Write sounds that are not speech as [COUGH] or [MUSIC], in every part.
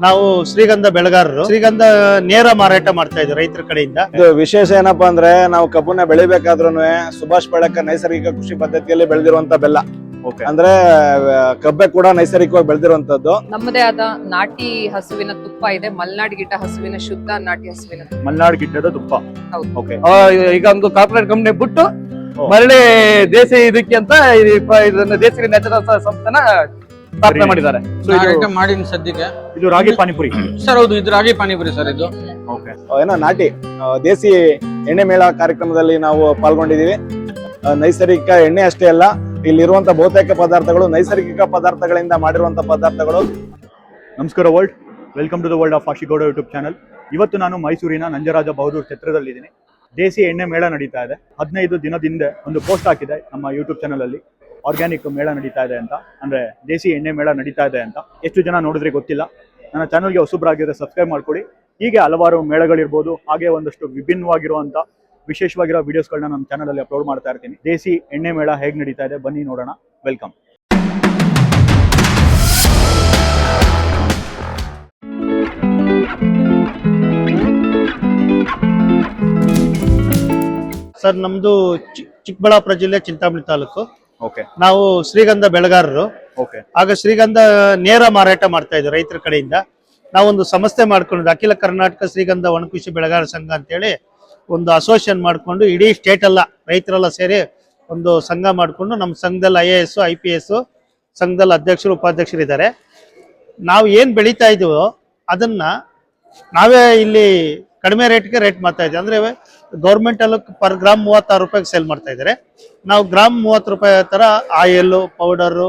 ನಾವು ಶ್ರೀಗಂಧ ಬೆಳೆಗಾರರು. ಶ್ರೀಗಂಧ ನೇರ ಮಾರಾಟ ಮಾಡ್ತಾ ಇದ್ದೀವಿ ರೈತರ ಕಡೆಯಿಂದ. ಇದು ವಿಶೇಷ ಏನಪ್ಪಾ ಅಂದ್ರೆ ನಾವು ಕಬ್ಬನ್ನ ಬೆಳಿಬೇಕಾದ್ರೂ ಸುಭಾಷ್ ಬೆಳಕ ನೈಸರ್ಗಿಕ ಕೃಷಿ ಪದ್ಧತಿಯಲ್ಲಿ ಬೆಳೆದಿರುವಂತ ಬೆಲ್ಲ. ಓಕೆ ಅಂದ್ರೆ ಕಬ್ಬೆ ಕೂಡ ನೈಸರ್ಗಿಕವಾಗಿ ಬೆಳೆದಿರುವಂತದ್ದು. ನಮ್ಮದೇ ಆದ ನಾಟಿ ಹಸುವಿನ ತುಪ್ಪ ಇದೆ. ಮಲ್ನಾಡ್ ಗಿಡ ಹಸುವಿನ ಶುದ್ಧ ನಾಟಿ ಹಸುವಿನ ತುಪ್ಪ. ಮಲ್ನಾಡ್ ಗಿಡ್ಡದ ತುಪ್ಪ. ಹೌದು. ಓಕೆ ಆ, ಈಗ ಒಂದು ಕಾರ್ಪೊರೇಟ್ ಕಂಪ್ನಿ ಬಿಟ್ಟು. ಮರಳಿ ದೇಸಿ ಇದಕ್ಕೆ ಅಂತ ಈ ಪ- ಇದನ್ನ ದೇಸಿ ನ್ಯಾಚುರಲ್ ಸಂಸ್ಥೆನ ಸ್ಥಾಪನೆ ಮಾಡಿದ್ದಾರೆ. ಇದು- ಐಟಮ್ ಮಾಡಿನ ಸದ್ಯಕ್ಕೆ. ಇದು ರಾಗಿ ಪಾನಿಪುರಿ. ಸರ್ ಹೌದು ಇದು ರಾಗಿ ಪಾನಿಪುರಿ ಸರ್ ಇದು. ಓಕೆ. ಏನೋ ನಾಟಿ ಆ, ದೇಸಿ ಎಣ್ಣೆ ಮೇಳ ಕಾರ್ಯಕ್ರಮದಲ್ಲಿ ನಾವು ಪಾಲ್ಗೊಂಡಿದ್ದೀವಿ. ಆ, ನೈಸರ್ಗಿಕ ಎಣ್ಣೆ ಅಷ್ಟೇ ಅಲ್ಲ ಇಲ್ಲಿರುವಂತ ಬಹುತೇಕ ಪದಾರ್ಥಗಳು ನೈಸರ್ಗಿಕ ಪದಾರ್ಥಗಳಿಂದ ಮಾಡಿರುವಂತ ಪದಾರ್ಥಗಳು. ನಮಸ್ಕಾರ world. Welcome to the world of Ashi Gowda YouTube channel. ಇವತ್ತು ನಾನು ಮೈಸೂರಿನ ನಂಜರಾಜ ಬಹದ್ದೂರ್ ಛತ್ರದಲ್ಲಿದ್ದೀನಿ ದೇಸಿ ಎಣ್ಣೆ ಮೇಳ ನಡೀತಾ ಇದೆ. ಹದಿನೈದು ದಿನದಿಂದ ಒಂದು ಪೋಸ್ಟ್ ಹಾಕಿದೆ ನಮ್ಮ ಯೂಟ್ಯೂಬ್ ಚಾನಲ್ ಅಲ್ಲಿ ಆರ್ಗ್ಯಾನಿಕ್ ಮೇಳ ನಡೀತಾ ಇದೆ ಅಂತ. ಅಂದ್ರೆ ದೇಸಿ ಎಣ್ಣೆ ಮೇಳ ನಡೀತಾ ಇದೆ ಅಂತ. ಎಷ್ಟು ಜನ ನೋಡಿದ್ರೆ ಗೊತ್ತಿಲ್ಲ. ನನ್ನ ಚಾನಲ್ಗೆ ಹೊಸಬ್ರಾಗಿದ್ರೆ ಸಬ್ಸ್ಕ್ರೈಬ್ ಮಾಡ್ಕೊಡಿ. ಹೀಗೆ ಹಲವಾರು ಮೇಳಗಳಿರ್ಬೋದು. ಹಾಗೆ ಒಂದಷ್ಟು ವಿಭಿನ್ನವಾಗಿರುವಂತ, ವಿಶೇಷವಾಗಿರೋ ವಿಡಿಯೋಸ್ಗಳನ್ನ ನಮ್ಮ ಚಾನಲಲ್ಲಿ ಅಪ್ಲೋಡ್ ಮಾಡ್ತಾ ಇರ್ತೀನಿ. ದೇಸಿ ಎಣ್ಣೆ ಮೇಳ ಹೇಗೆ ನಡೀತಾ ಇದೆ ಬನ್ನಿ ನೋಡೋಣ. ವೆಲ್ಕಮ್ ಸರ್, ನಮ್ದು ಚಿಕ್ಕಬಳ್ಳಾಪುರ ಜಿಲ್ಲೆ ಚಿಂತಾಮಣಿ ತಾಲೂಕು. ನಾವು ಶ್ರೀಗಂಧ ಬೆಳೆಗಾರರು. ಓಕೆ ಆಗ ಶ್ರೀಗಂಧ ನೇರ ಮಾರಾಟ ಮಾಡ್ತಾ ಇದ್ದೀವಿ ರೈತರ ಕಡೆಯಿಂದ. ನಾವೊಂದು ಸಂಸ್ಥೆ ಮಾಡ್ಕೊಂಡು ಅಖಿಲ ಕರ್ನಾಟಕ ಶ್ರೀಗಂಧ ಒಣಕೃಷಿ ಬೆಳೆಗಾರ ಸಂಘ ಅಂತೇಳಿ ಒಂದು ಅಸೋಸಿಯೇಷನ್ ಮಾಡಿಕೊಂಡು ಇಡೀ ಸ್ಟೇಟ್ ಎಲ್ಲ ರೈತರೆಲ್ಲ ಸೇರಿ ಒಂದು ಸಂಘ ಮಾಡಿಕೊಂಡು ನಮ್ಮ ಸಂಘದಲ್ಲಿ I A S I P S ಸಂಘದಲ್ಲಿ ಅಧ್ಯಕ್ಷರು ಉಪಾಧ್ಯಕ್ಷರು ಇದ್ದಾರೆ. ನಾವು ಏನು ಬೆಳೀತಾ ಇದೀವೋ ಅದನ್ನ ನಾವೇ ಇಲ್ಲಿ ಕಡಿಮೆ ರೇಟ್ಗೆ ರೇಟ್ ಮಾಡ್ತಾ ಇದೆ ಅಂದ್ರೆ ಗೌರ್ಮೆಂಟ್ ಅಲ್ಲೂ ಪರ್ ಗ್ರಾಮ್ ಮೂವತ್ತಾರು ರೂಪಾಯಿಗೆ ಸೇಲ್ ಮಾಡ್ತಾ ಇದ್ದಾರೆ. ನಾವು ಗ್ರಾಮ್ ಮೂವತ್ತು ರೂಪಾಯಿ ತರ ಆಯಿಲ್ ಪೌಡರು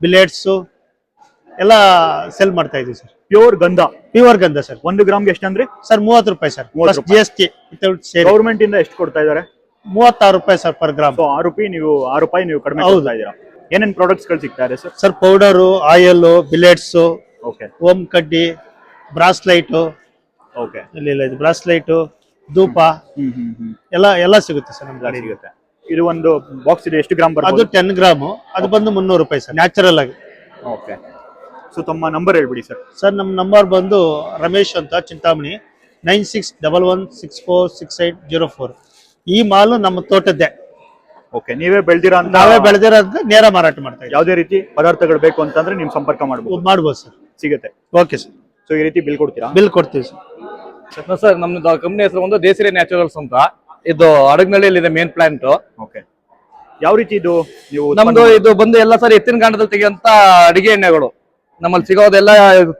ಬಿಲೆಟ್ಸು ಎಲ್ಲ ಸೇಲ್ ಮಾಡ್ತಾ ಇದೀವಿ ಸರ್ ಪ್ಯೂರ್ ಗಂಧ? ಪ್ಯೂರ್ ಗಂಧ ಸರ್ ಒಂದು ಗ್ರಾಮ್ಗೆ ಎಷ್ಟಂದ್ರೆ? ಸರ್ ಮೂವತ್ತು ರೂಪಾಯಿ sir 30 plus G S T ಸೇರಿ ಗೌರ್ಮೆಂಟ್ ಇಂದ ಎಷ್ಟು ಕೊಡ್ತಾ ಇದ್ದಾರೆ? ಮೂವತ್ತಾರು ರೂಪಾಯಿ ಸರ್ ಪರ್ ಗ್ರಾಮ್ ಆರು ರೂಪಾಯಿ ನೀವು ಆರು ರೂಪಾಯಿ ನೀವು ಕಡಿಮೆ ಹೌದು. ಇದ್ದೀರಾ? ಏನೇನ್ ಪ್ರಾಡಕ್ಟ್ಸ್ಗಳು ಸಿಗ್ತಾ ಇದೆ sir sir powder oil ಬಿಲೆಟ್ಸು okay ಓಮ್ ಕಡ್ಡಿ ಬ್ರಾಸ್ಲೈಟು ಓಕೆ ಇಲ್ಲಿ ಇಲ್ಲ ಇದು ಬ್ರಾಸ್ಲೈಟು ಧೂಪ ಎಲ್ಲ ಎಲ್ಲ ಸಿಗುತ್ತೆ ಸರ್ ನಮ್ಮ ಗಾಡಿ. ಸಿಗುತ್ತೆ. ಇದು ಒಂದು ಬಾಕ್ಸ್ ಇದೆ ಎಷ್ಟು ಗ್ರಾಮ್ ಅದು ಟೆನ್ ಗ್ರಾಮು. ಅದು ಬಂದು ಮುನ್ನೂರು ರೂಪಾಯಿ ಸರ್ ನ್ಯಾಚುರಲ್ ಆಗಿ. ಓಕೆ ಸೊ ತಮ್ಮ ನಂಬರ್ ಹೇಳ್ಬಿಡಿ ಸರ್. ಸರ್ ನಮ್ಮ ನಂಬರ್ ಬಂದು ರಮೇಶ್ ಅಂತ Chintamani nine six double one six four six eight zero four ಈ ಮಾಲು ನಮ್ಮ ತೋಟದ್ದೇ. ಓಕೆ ನೀವೇ ಬೆಳೆದಿರೋ ಅಂತ ನಾವೇ ಬೆಳೆದಿರೋದನ್ನ ನೇರ ಮಾರಾಟ ಮಾಡ್ತಾ ಇದ್ದೀವಿ. ಯಾವುದೇ ರೀತಿ ಪದಾರ್ಥಗಳು ಬೇಕು ಅಂತಂದ್ರೆ ನೀವು ಸಂಪರ್ಕ ಮಾಡಬಹುದು ಮಾಡ್ಬೋದು ಸರ್. ಸಿಗುತ್ತೆ. ಓಕೆ ಸರ್ ಸೊ ಈ ರೀತಿ ಬಿಲ್ ಕೊಡ್ತೀರಾ? ಬಿಲ್ ಕೊಡ್ತೀವಿ ಸರ್. ಸರ್ ನಮ್ದು ಕಂಪ್ನಿ ಹೆಸರು ಒಂದು ದೇಸಿರಿ ನ್ಯಾಚುರಲ್ಸ್ ಅಂತ. ಇದು ಅಡಗ್ನಳ್ಳಿಯಲ್ಲಿ ಇದೆ ಮೇನ್ ಪ್ಲಾಂಟ್ ಓಕೆ ಯಾವ ರೀತಿ ಇದು ನೀವು ನಮ್ದು ಇದು ಬಂದು ಎಲ್ಲ ಸರ್ ಎತ್ತಿನ ಗಾಣದಲ್ಲಿ ತೆಗೆಯುವಂತ ಅಡಿಗೆ ಎಣ್ಣೆಗಳು. ನಮ್ಮಲ್ಲಿ ಸಿಗೋದೆಲ್ಲ